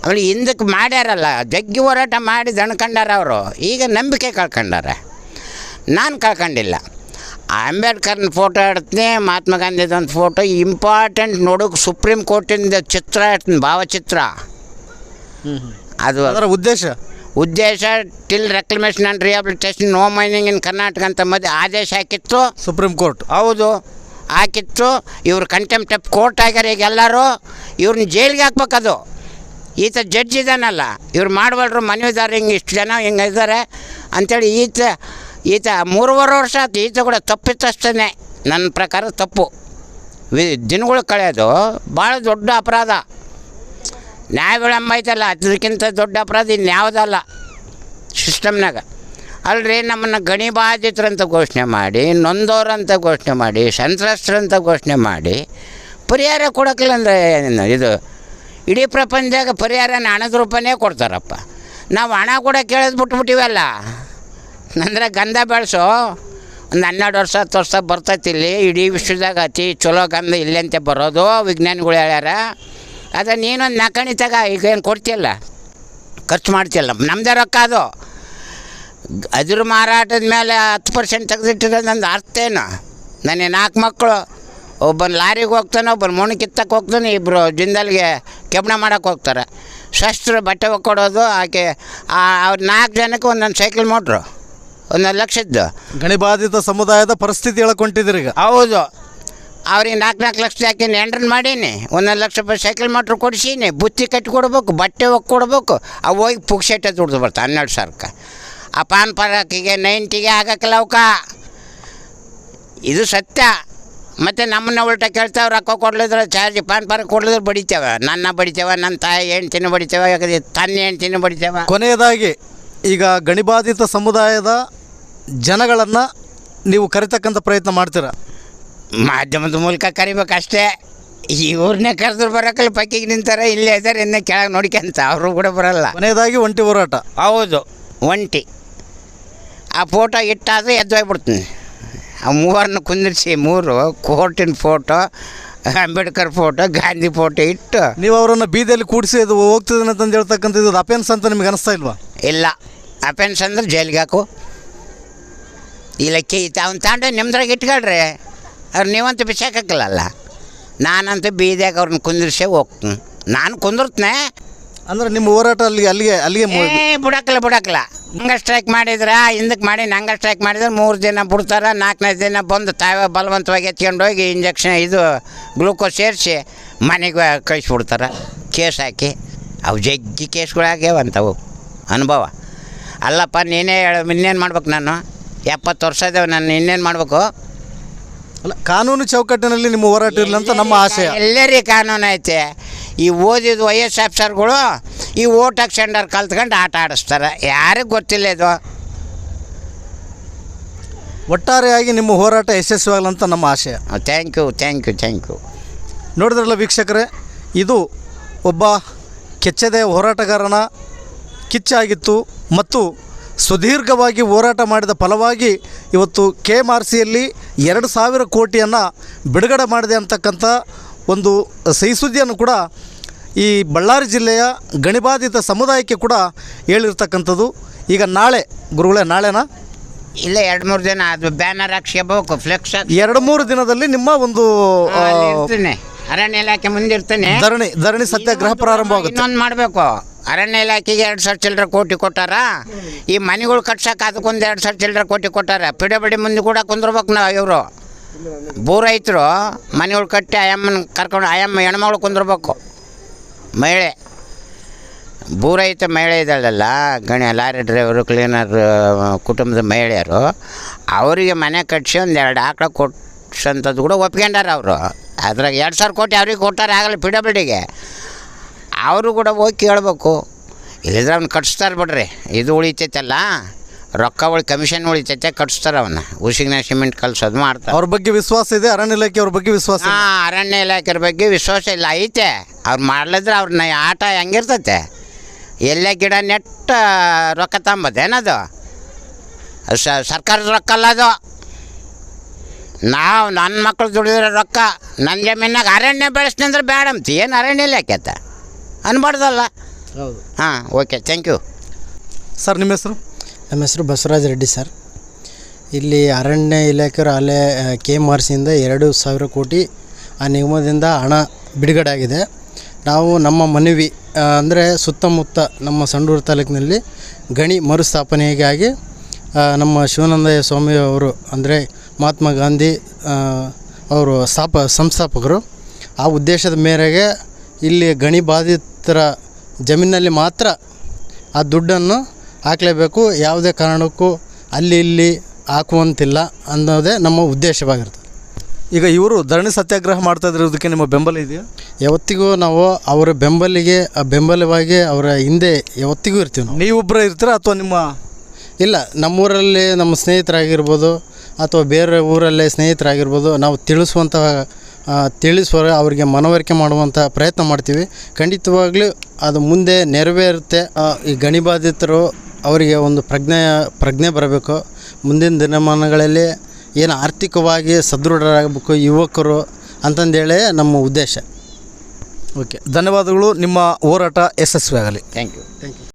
ಆಮೇಲೆ ಹಿಂದಕ್ಕೆ ಮಾಡ್ಯಾರಲ್ಲ ಜಗ್ಗಿ ಹೋರಾಟ ಮಾಡಿ ದಣ್ಕಂಡಾರ ಅವರು. ಈಗ ನಂಬಿಕೆ ಕಳ್ಕೊಂಡಾರ. ನಾನು ಕಳ್ಕೊಂಡಿಲ್ಲ. ಅಂಬೇಡ್ಕರ್ನ ಫೋಟೋ ಇಡ್ತೀನಿ ಮಹಾತ್ಮ ಗಾಂಧಿದೊಂದು ಫೋಟೋ ಇಂಪಾರ್ಟೆಂಟ್ ನೋಡೋಕೆ ಸುಪ್ರೀಂ ಕೋರ್ಟಿಂದ ಚಿತ್ರ ಇಡ್ತೀನಿ ಭಾವಚಿತ್ರ. ಅದು ಅದರ ಉದ್ದೇಶ? ಉದ್ದೇಶ till reclamation and rehabilitation no mining in Karnataka ಅಂತ ಮಧ್ಯೆ ಆದೇಶ ಹಾಕಿತ್ತು. ಸುಪ್ರೀಂ ಕೋರ್ಟ್ ಹೌದು. ಹಾಕಿತ್ತು. ಇವ್ರು ಕಂಟೆಂಪ್ಟ್ ಆಫ್ ಕೋರ್ಟ್ ಆಗ್ಯಾರ ಈಗ ಎಲ್ಲರೂ. ಇವ್ರನ್ನ ಜೈಲಿಗೆ ಹಾಕ್ಬೇಕದು. ಈತ ಜಡ್ಜ್ ಇದ್ದಾನಲ್ಲ ಇವ್ರು ಮಾಡಬಲ್ರು ಮನೆಯದಾರ ಹಿಂಗೆ ಇಷ್ಟು ಜನ ಹಿಂಗೆ ಇದ್ದಾರೆ ಅಂಥೇಳಿ ಈತ ಈತ ಮೂರುವರೆ ವರ್ಷ ಆಯ್ತು. ಈತ ಕೂಡ ತಪ್ಪಿತ್ತಷ್ಟೇ ನನ್ನ ಪ್ರಕಾರ ತಪ್ಪು. ವಿ ದಿನಗಳು ಕಳೆಯೋದು. ಭಾಳ ದೊಡ್ಡ ಅಪರಾಧ. ನ್ಯಾಯ ವಿಳಂಬ ಐತಲ್ಲ ಅದಕ್ಕಿಂತ ದೊಡ್ಡ ಅಪರಾಧ ಇನ್ಯಾವುದಲ್ಲ ಸಿಸ್ಟಮ್ನಾಗ ಅಲ್ರಿ ನಮ್ಮನ್ನು ಗಣಿ ಬಾಧಿತರಂತ ಘೋಷಣೆ ಮಾಡಿ, ನೊಂದೋರಂತ ಘೋಷಣೆ ಮಾಡಿ ಸಂತ್ರಸ್ತರಂತ ಘೋಷಣೆ ಮಾಡಿ, ಪರಿಹಾರ ಕೊಡೋಕ್ಕಿಲ್ಲ ಅಂದರೆ ಇದು ಇಡೀ ಪ್ರಪಂಚದಾಗ ಪರಿಹಾರ ಹಣದ ರೂಪನೇ ಕೊಡ್ತಾರಪ್ಪ. ನಾವು ಹಣ ಕೂಡ ಕೇಳೋದು ಬಿಟ್ಬಿಟ್ಟಿವಲ್ಲ. ಅಂದ್ರೆ ಗಂಧ ಬೆಳೆಸೋ, ಒಂದು ಹನ್ನೆರಡು ವರ್ಷ, ಹತ್ತು ವರ್ಷ ಬರ್ತೈತಿ ಇಲ್ಲಿ, ಇಡೀ ವಿಶ್ವದಾಗ ಅತಿ ಚಲೋ ಗಂಧ ಇಲ್ಲಂತೆ ಬರೋದು ವಿಜ್ಞಾನಿಗಳು ಹೇಳ್ಯಾರ. ಅದ ನೀನೊಂದು ನಕಣಿ ತಗ ಈಗ ಏನು ಕೊಡ್ತಿಲ್ಲ ಖರ್ಚು ಮಾಡ್ತಿಲ್ಲ ನಮ್ಮದೇ ರೊಕ್ಕ ಅದು. ಅದ್ರ ಮಾರಾಟದ ಮೇಲೆ ಹತ್ತು ಪರ್ಸೆಂಟ್ ತೆಗೆದಿಟ್ಟಿದ್ರೆ ನಂದು ಅರ್ಥ ಏನು? ನನಗೆ ನಾಲ್ಕು ಮಕ್ಕಳು ಒಬ್ಬನ ಲಾರಿಗೆ ಹೋಗ್ತಾನೆ ಒಬ್ಬನ ಮೋಣ ಕಿತ್ತಕ್ಕೆ ಹೋಗ್ತಾನೆ ಇಬ್ಬರು ಜಿಂದಲ್ಗೆ ಕೆಬ್ಬಣ ಮಾಡೋಕೆ ಹೋಗ್ತಾರೆ. ಶಸ್ತ್ರ ಬಟ್ಟೆ ಕೊಡೋದು ಆಕೆ ಅವ್ರ ನಾಲ್ಕು ಜನಕ್ಕೆ ಒಂದೊಂದು ಸೈಕಲ್ ಮೋಟ್ರು ಒಂದೊಂದು ಲಕ್ಷದ್ದು. ಗಣಿಬಾಧಿತ ಸಮುದಾಯದ ಪರಿಸ್ಥಿತಿ ಹೇಳ್ಕೊಂಡಿದ್ದೀರಿ ಈಗ. ಹೌದು. ಅವ್ರಿಗೆ ನಾಲ್ಕು ನಾಲ್ಕು ಲಕ್ಷ ಹಾಕಿ ಎಂಡ್ರನ್ ಮಾಡೀನಿ. ಒಂದೊಂದು ಲಕ್ಷ ರೂಪಾಯಿ ಸೈಕಲ್ ಮೋಟ್ರ್ ಕೊಡಿಸೀನಿ. ಬುತ್ತಿ ಕಟ್ಟಿ ಕೊಡ್ಬೇಕು, ಬಟ್ಟೆ ಹೋಗಿ ಕೊಡ್ಬೇಕು. ಅವು ಹೋಗಿ ಪುಕ್ಷೆಟ್ಟೆ ದುಡ್ದು ಬರ್ತಾವೆ ಹನ್ನೆರಡು ಸಾವಿರಕ್ಕೆ. ಆ ಪಾನ್ ಪರಾಕಿಗೆ ನೈಂಟಿಗೆ ಆಗಕ್ಕಿಲ್ಲ ಅವಕ್ಕ ಇದು ಸತ್ಯ. ಮತ್ತು ನಮ್ಮನ್ನ ಉಲ್ಟ ಕೇಳ್ತಾವೆ ರೊಕ್ಕ ಕೊಡ್ಲಿದ್ರೆ ಚಾರ್ಜ್ ಪಾನ್ ಪರ ಕೊಡ್ಲಿದ್ರೆ ಬಡಿತೇವೆ. ನನ್ನ ಬಡಿತೇವೆ ನನ್ನ ತಾಯಿ ಹೆಣ್ತಿನ ಬಡಿತೇವೆ, ಯಾಕಂದ್ರೆ ತನ್ನ ಹೆಣ್ತಿನ ಬಡಿತೇವೆ. ಕೊನೆಯದಾಗಿ, ಈಗ ಗಣಿಬಾಧಿತ ಸಮುದಾಯದ ಜನಗಳನ್ನು ನೀವು ಕರಿತಕ್ಕಂಥ ಪ್ರಯತ್ನ ಮಾಡ್ತೀರಾ? ಮಾಧ್ಯಮದ ಮೂಲಕ ಕರಿಬೇಕಷ್ಟೇ. ಇವ್ರನ್ನೇ ಕರೆದ್ರು ಬರೋಕಲ್ಲ ಪಕ್ಕಿಗೆ ನಿಂತಾರೆ ಇಲ್ಲೇ ಇದ್ದಾರೆ ಇನ್ನೇ ಕೆಳಗೆ ನೋಡ್ಕೊಂತ ಅವರು ಕೂಡ ಬರಲ್ಲ. ಕೊನೆಯದಾಗಿ ಒಂಟಿ ಹೋರಾಟ. ಹೌದು ಒಂಟಿ. ಆ ಫೋಟೋ ಇಟ್ಟಾದ್ರೆ ಎದ್ದು ಹೋಗ್ಬಿಡ್ತೀನಿ ಆ ಮೂವರನ್ನ ಕುಂದಿರಿಸಿ ಮೂರು ಕೋರ್ಟಿನ photo Ambedkar photo Gandhi photo ಇಟ್ಟು. ನೀವು ಅವರನ್ನು ಬೀದಿಯಲ್ಲಿ ಕೂಡಿಸಿ ಅದು ಹೋಗ್ತದೆ ಅಂತಂದು ಹೇಳ್ತಕ್ಕಂಥದ್ದು ಇದು ಅಪೆನ್ಸ್ ಅಂತ ನಿಮ್ಗೆ ಅನಿಸ್ತಾ ಇಲ್ವಾ? ಇಲ್ಲ. ಅಪೆನ್ಸ್ ಅಂದ್ರೆ ಜೈಲಿಗೆ ಹಾಕು. ಇಲ್ಲ ಕೈ ಅವ್ನು ತಾಂಡ ನಿಮ್ದ್ರಾಗ ಇಟ್ಕೊಳ್ರಿ. ಅವ್ರು ನೀವಂತೂ ಬಿಸಾಕಲ್ಲ ನಾನಂತೂ ಬೀದಿಯಾಗ ಅವ್ರನ್ನ ಕುಂದಿರ್ಸೇ ಹೋಗ್ತೀನಿ. ನಾನು ಕುಂದಿರ್ತೇನೆ. ಅಂದ್ರೆ ನಿಮ್ಮ ಹೋರಾಟ ಅಲ್ಲಿಗೆ ಅಲ್ಲಿಗೆ ಅಲ್ಲಿಗೆ ಏ ಬಿಡಕ್ಕಲ್ಲ ಬಿಡಕ್ಕಲ್ಲ ಹಂಗೆ ಸ್ಟ್ರೈಕ್ ಮಾಡಿದ್ರ ಹಿಂದಕ್ಕೆ ಮಾಡಿ ನಂಗೆ ಸ್ಟ್ರೈಕ್ ಮಾಡಿದ್ರೆ ಮೂರು ದಿನ ಬಿಡ್ತಾರ ನಾಲ್ಕನೇ ದಿನ ಬಂದು ತಾವೇ ಬಲವಂತವಾಗಿ ಎತ್ಕೊಂಡು ಹೋಗಿ ಇಂಜೆಕ್ಷನ್ ಇದು ಗ್ಲೂಕೋಸ್ ಸೇರಿಸಿ ಮನೆಗೆ ಕಳಿಸ್ಬಿಡ್ತಾರೆ. ಕೇಸ್ ಹಾಕಿ. ಅವು ಜಗ್ಗಿ ಕೇಸ್ಗಳಾಗ್ಯಾವಂತವು. ಅನುಭವ. ಅಲ್ಲಪ್ಪ ನೀನೇ ಹೇಳು ಇನ್ನೇನು ಮಾಡ್ಬೇಕು ನಾನು? ಎಪ್ಪತ್ತು ವರ್ಷ ಇದ್ದಾವೆ ನಾನು ಇನ್ನೇನು ಮಾಡ್ಬೇಕು? ಅಲ್ಲ ಕಾನೂನು ಚೌಕಟ್ಟಿನಲ್ಲಿ ನಿಮ್ಮ ಹೋರಾಟ ಇರಲಿ ಅಂತ ನಮ್ಮ ಆಶಯ. ಎಲ್ಲರಿ ಕಾನೂನು ಐತೆ. ಈ ಓದಿದ ವಯಸ್ಸು ಆಫೀಸರ್ಗಳು ಈ ಓಟ್ ಹಾಕ್ಸಂಡರ್ ಕಲ್ತ್ಕೊಂಡು ಆಟ ಆಡಿಸ್ತಾರೆ. ಯಾರಿಗೆ ಗೊತ್ತಿಲ್ಲ ಇದು? ಒಟ್ಟಾರೆಯಾಗಿ ನಿಮ್ಮ ಹೋರಾಟ ಯಶಸ್ವಿಯಾಗಲಿ ಅಂತ ನಮ್ಮ ಆಶಯ. Thank you thank you thank you ನೋಡಿದ್ರಲ್ಲ ವೀಕ್ಷಕರೇ ಇದು ಒಬ್ಬ ಕೆಚ್ಚದೆ ಹೋರಾಟಗಾರನ ಕಿಚ್ಚಾಗಿತ್ತು ಮತ್ತು ಸುದೀರ್ಘವಾಗಿ ಹೋರಾಟ ಮಾಡಿದ ಫಲವಾಗಿ ಇವತ್ತು ಕೆ ಎಂ ಆರ್ ಸಿಯಲ್ಲಿ ಎರಡು ಸಾವಿರ ಕೋಟಿಯನ್ನು ಬಿಡುಗಡೆ ಮಾಡಿದೆ ಅಂತಕ್ಕಂಥ ಒಂದು ಸಹಿಸುದ್ದಿಯನ್ನು ಕೂಡ ಈ ಬಳ್ಳಾರಿ ಜಿಲ್ಲೆಯ ಗಣಿಬಾಧಿತ ಸಮುದಾಯಕ್ಕೆ ಕೂಡ ಹೇಳಿರ್ತಕ್ಕಂಥದ್ದು. ಈಗ ನಾಳೆ ಗುರುಗಳೇ ನಾಳೆನಾ? ಇಲ್ಲ ಎರಡು ಮೂರು ದಿನ ಅದು ಬ್ಯಾನರ್ ಹಾಕ್ಸ್ಕೋಬೇಕು ಫ್ಲೆಕ್ಸ್ ಎರಡು ಮೂರು ದಿನದಲ್ಲಿ ನಿಮ್ಮ ಒಂದು ಅರಣ್ಯ ಇಲಾಖೆ ಮುಂದೆ ಇರ್ತೀನಿ ಧರಣಿ ಧರಣಿ ಸತ್ಯಾಗ್ರಹ ಪ್ರಾರಂಭವಾಗುತ್ತೆ. ಇನ್ನೊಂದು ಮಾಡಬೇಕು. ಅರಣ್ಯ ಇಲಾಖೆಗೆ ಎರಡು ಸಾವಿರ ಚಿಲ್ಲರೆ ಕೋಟಿ ಕೊಟ್ಟಾರ? ಈ ಮನೆಗಳು ಕಟ್ಸಕ್ಕೆ ಅದಕ್ಕೊಂದು ಎರಡು ಸಾವಿರ ಚಿಲ್ಲರೆ ಕೋಟಿ ಕೊಟ್ಟಾರ? ಪಿಡ ಬಿಡಿ ಮುಂದೆ ಕೂಡ ಕುಂದ್ರಬೇಕು ನಾವು ಇವರು. ಭೂ ರೈತರು ಮನೆಗಳು ಕಟ್ಟಿ ಆಯಮ್ಮನ ಕರ್ಕೊಂಡು ಆಯಮ್ಮ ಹೆಣ್ಮಗಳು ಕುಂದ್ರಬೇಕು. ಮಹಿಳೆ. ಭೂ ರೈತ ಮಹಿಳೆ ಇದ್ದಾಳಲ್ಲ, ಗಣ್ಯ ಲಾರಿ ಡ್ರೈವರು, ಕ್ಲೀನರ್, ಕುಟುಂಬದ ಮಹಿಳೆಯರು, ಅವರಿಗೆ ಮನೆ ಕಟ್ಸಿ ಒಂದು ಎರಡು ಆಕಳ ಕೊಟ್ಸಂಥದ್ದು ಕೂಡ ಒಪ್ಕೊಂಡಾರ ಅವರು. ಅದ್ರಾಗ ಎರಡು ಸಾವಿರ ಕೋಟಿ ಅವ್ರಿಗೆ ಕೊಟ್ಟಾರ ಆಗಲಿ ಪಿಡಬಡಿಗೆ ಅವರು ಕೂಡ ಹೋಗಿ ಕೇಳಬೇಕು. ಇಲ್ಲಿದ್ರೆ ಅವ್ನು ಕಟ್ಸ್ತಾರೆ ಬಿಡ್ರಿ. ಇದು ಉಳಿತೈತಲ್ಲ. ರೊಕ್ಕ ಉಳಿ ಕಮಿಷನ್ ಉಳಿತೈತೆ ಕಟ್ಸ್ತಾರೆ ಅವನ್ನ ಉಸಿಗಿನ ಸಿಮೆಂಟ್ ಕಲ್ಸೋದು ಮಾಡ್ತಾರೆ. ಅವ್ರ ಬಗ್ಗೆ ವಿಶ್ವಾಸ ಇದೆ ಅರಣ್ಯ ಇಲಾಖೆ ಅವ್ರ ಬಗ್ಗೆ ವಿಶ್ವಾಸ. ಹಾಂ ಅರಣ್ಯ ಇಲಾಖೆ ಬಗ್ಗೆ ವಿಶ್ವಾಸ ಇಲ್ಲ ಐತೆ. ಅವ್ರು ಮಾಡ್ಲಿದ್ರೆ ಅವ್ರನ್ನ ಆಟ ಹೆಂಗಿರ್ತೈತೆ? ಎಲ್ಲ ಗಿಡ ನೆಟ್ಟ ರೊಕ್ಕ ತಂಬದೇನದು? ಸ ಸರ್ಕಾರದ ರೊಕ್ಕ ಅಲ್ಲ ಅದು. ನಾವು ನನ್ನ ಮಕ್ಕಳು ದುಡಿದ್ರೆ ರೊಕ್ಕ ನನ್ನ ಜಮೀನಾಗ ಅರಣ್ಯ ಬೆಳೆಸ್ತಂದ್ರೆ ಬೇಡ ಅಂತ ಏನು ಅರಣ್ಯ ಇಲಾಖೆ ಆತ ಹೌದು. ಹಾಂ ಓಕೆ ಥ್ಯಾಂಕ್ ಯು ಸರ್ ನಿಮ್ಮ ಹೆಸರು? ನಮ್ಮ ಹೆಸರು ಬಸವರಾಜ್ ರೆಡ್ಡಿ ಸರ್. ಇಲ್ಲಿ ಅರಣ್ಯ ಇಲಾಖೆಯವರು ಅಲ್ಲೇ ಕೆ ಎಂ ಆರ್ ಸಿಯಿಂದ ಎರಡು ಸಾವಿರ ಕೋಟಿ ಆ ನಿಗಮದಿಂದ ಹಣ ಬಿಡುಗಡೆ ಆಗಿದೆ. ನಾವು ನಮ್ಮ ಮನವಿ ಅಂದರೆ ಸುತ್ತಮುತ್ತ ನಮ್ಮ ಸಂಡೂರು ತಾಲೂಕಿನಲ್ಲಿ ಗಣಿ ಮರುಸ್ಥಾಪನೆಗಾಗಿ ನಮ್ಮ ಶಿವಾನಂದ ಸ್ವಾಮಿ ಅವರು ಅಂದರೆ ಮಹಾತ್ಮ ಗಾಂಧಿ ಅವರು ಸ್ಥಾಪ ಸಂಸ್ಥಾಪಕರು ಆ ಉದ್ದೇಶದ ಮೇರೆಗೆ ಇಲ್ಲಿ ಗಣಿ ಬಾಧಿತರ ಜಮೀನಲ್ಲಿ ಮಾತ್ರ ಆ ದುಡ್ಡನ್ನು ಹಾಕಲೇಬೇಕು. ಯಾವುದೇ ಕಾರಣಕ್ಕೂ ಅಲ್ಲಿ ಇಲ್ಲಿ ಹಾಕುವಂತಿಲ್ಲ ಅನ್ನೋದೇ ನಮ್ಮ ಉದ್ದೇಶವಾಗಿರ್ತದೆ. ಈಗ ಇವರು ಧರಣಿ ಸತ್ಯಾಗ್ರಹ ಮಾಡ್ತಾ ಇರೋದಕ್ಕೆ ನಿಮ್ಮ ಬೆಂಬಲ ಇದೆಯಾ? ಯಾವತ್ತಿಗೂ ನಾವು ಅವರ ಬೆಂಬಲಿಗೆ ಆ ಬೆಂಬಲವಾಗಿ ಅವರ ಹಿಂದೆ ಯಾವತ್ತಿಗೂ ಇರ್ತೀವಿ ನಾವು. ನೀವೊಬ್ಬರೇ ಇರ್ತೀರಾ ಅಥವಾ ನಿಮ್ಮ ಇಲ್ಲ ನಮ್ಮೂರಲ್ಲಿ ನಮ್ಮ ಸ್ನೇಹಿತರಾಗಿರ್ಬೋದು ಅಥವಾ ಬೇರೆ ಊರಲ್ಲೇ ಸ್ನೇಹಿತರಾಗಿರ್ಬೋದು ನಾವು ತಿಳಿಸುವಂಥ ಆ, ತಿಳಿಸುವ ಅವರಿಗೆ ಮನವರಿಕೆ ಮಾಡುವಂಥ ಪ್ರಯತ್ನ ಮಾಡ್ತೀವಿ. ಖಂಡಿತವಾಗ್ಲೂ ಅದು ಮುಂದೆ ನೆರವೇರುತ್ತೆ. ಈ ಗಣಿಬಾಧಿತರು ಅವರಿಗೆ ಒಂದು ಪ್ರಜ್ಞೆ ಪ್ರಜ್ಞೆ ಬರಬೇಕು. ಮುಂದಿನ ದಿನಮಾನಗಳಲ್ಲಿ ಏನು ಆರ್ಥಿಕವಾಗಿ ಸದೃಢರಾಗಬೇಕು ಯುವಕರು ಅಂತಂದೇಳಿ ನಮ್ಮ ಉದ್ದೇಶ. ಓಕೆ ಧನ್ಯವಾದಗಳು. ನಿಮ್ಮ ಹೋರಾಟ ಯಶಸ್ವಿ ಆಗಲಿ ಥ್ಯಾಂಕ್ ಯು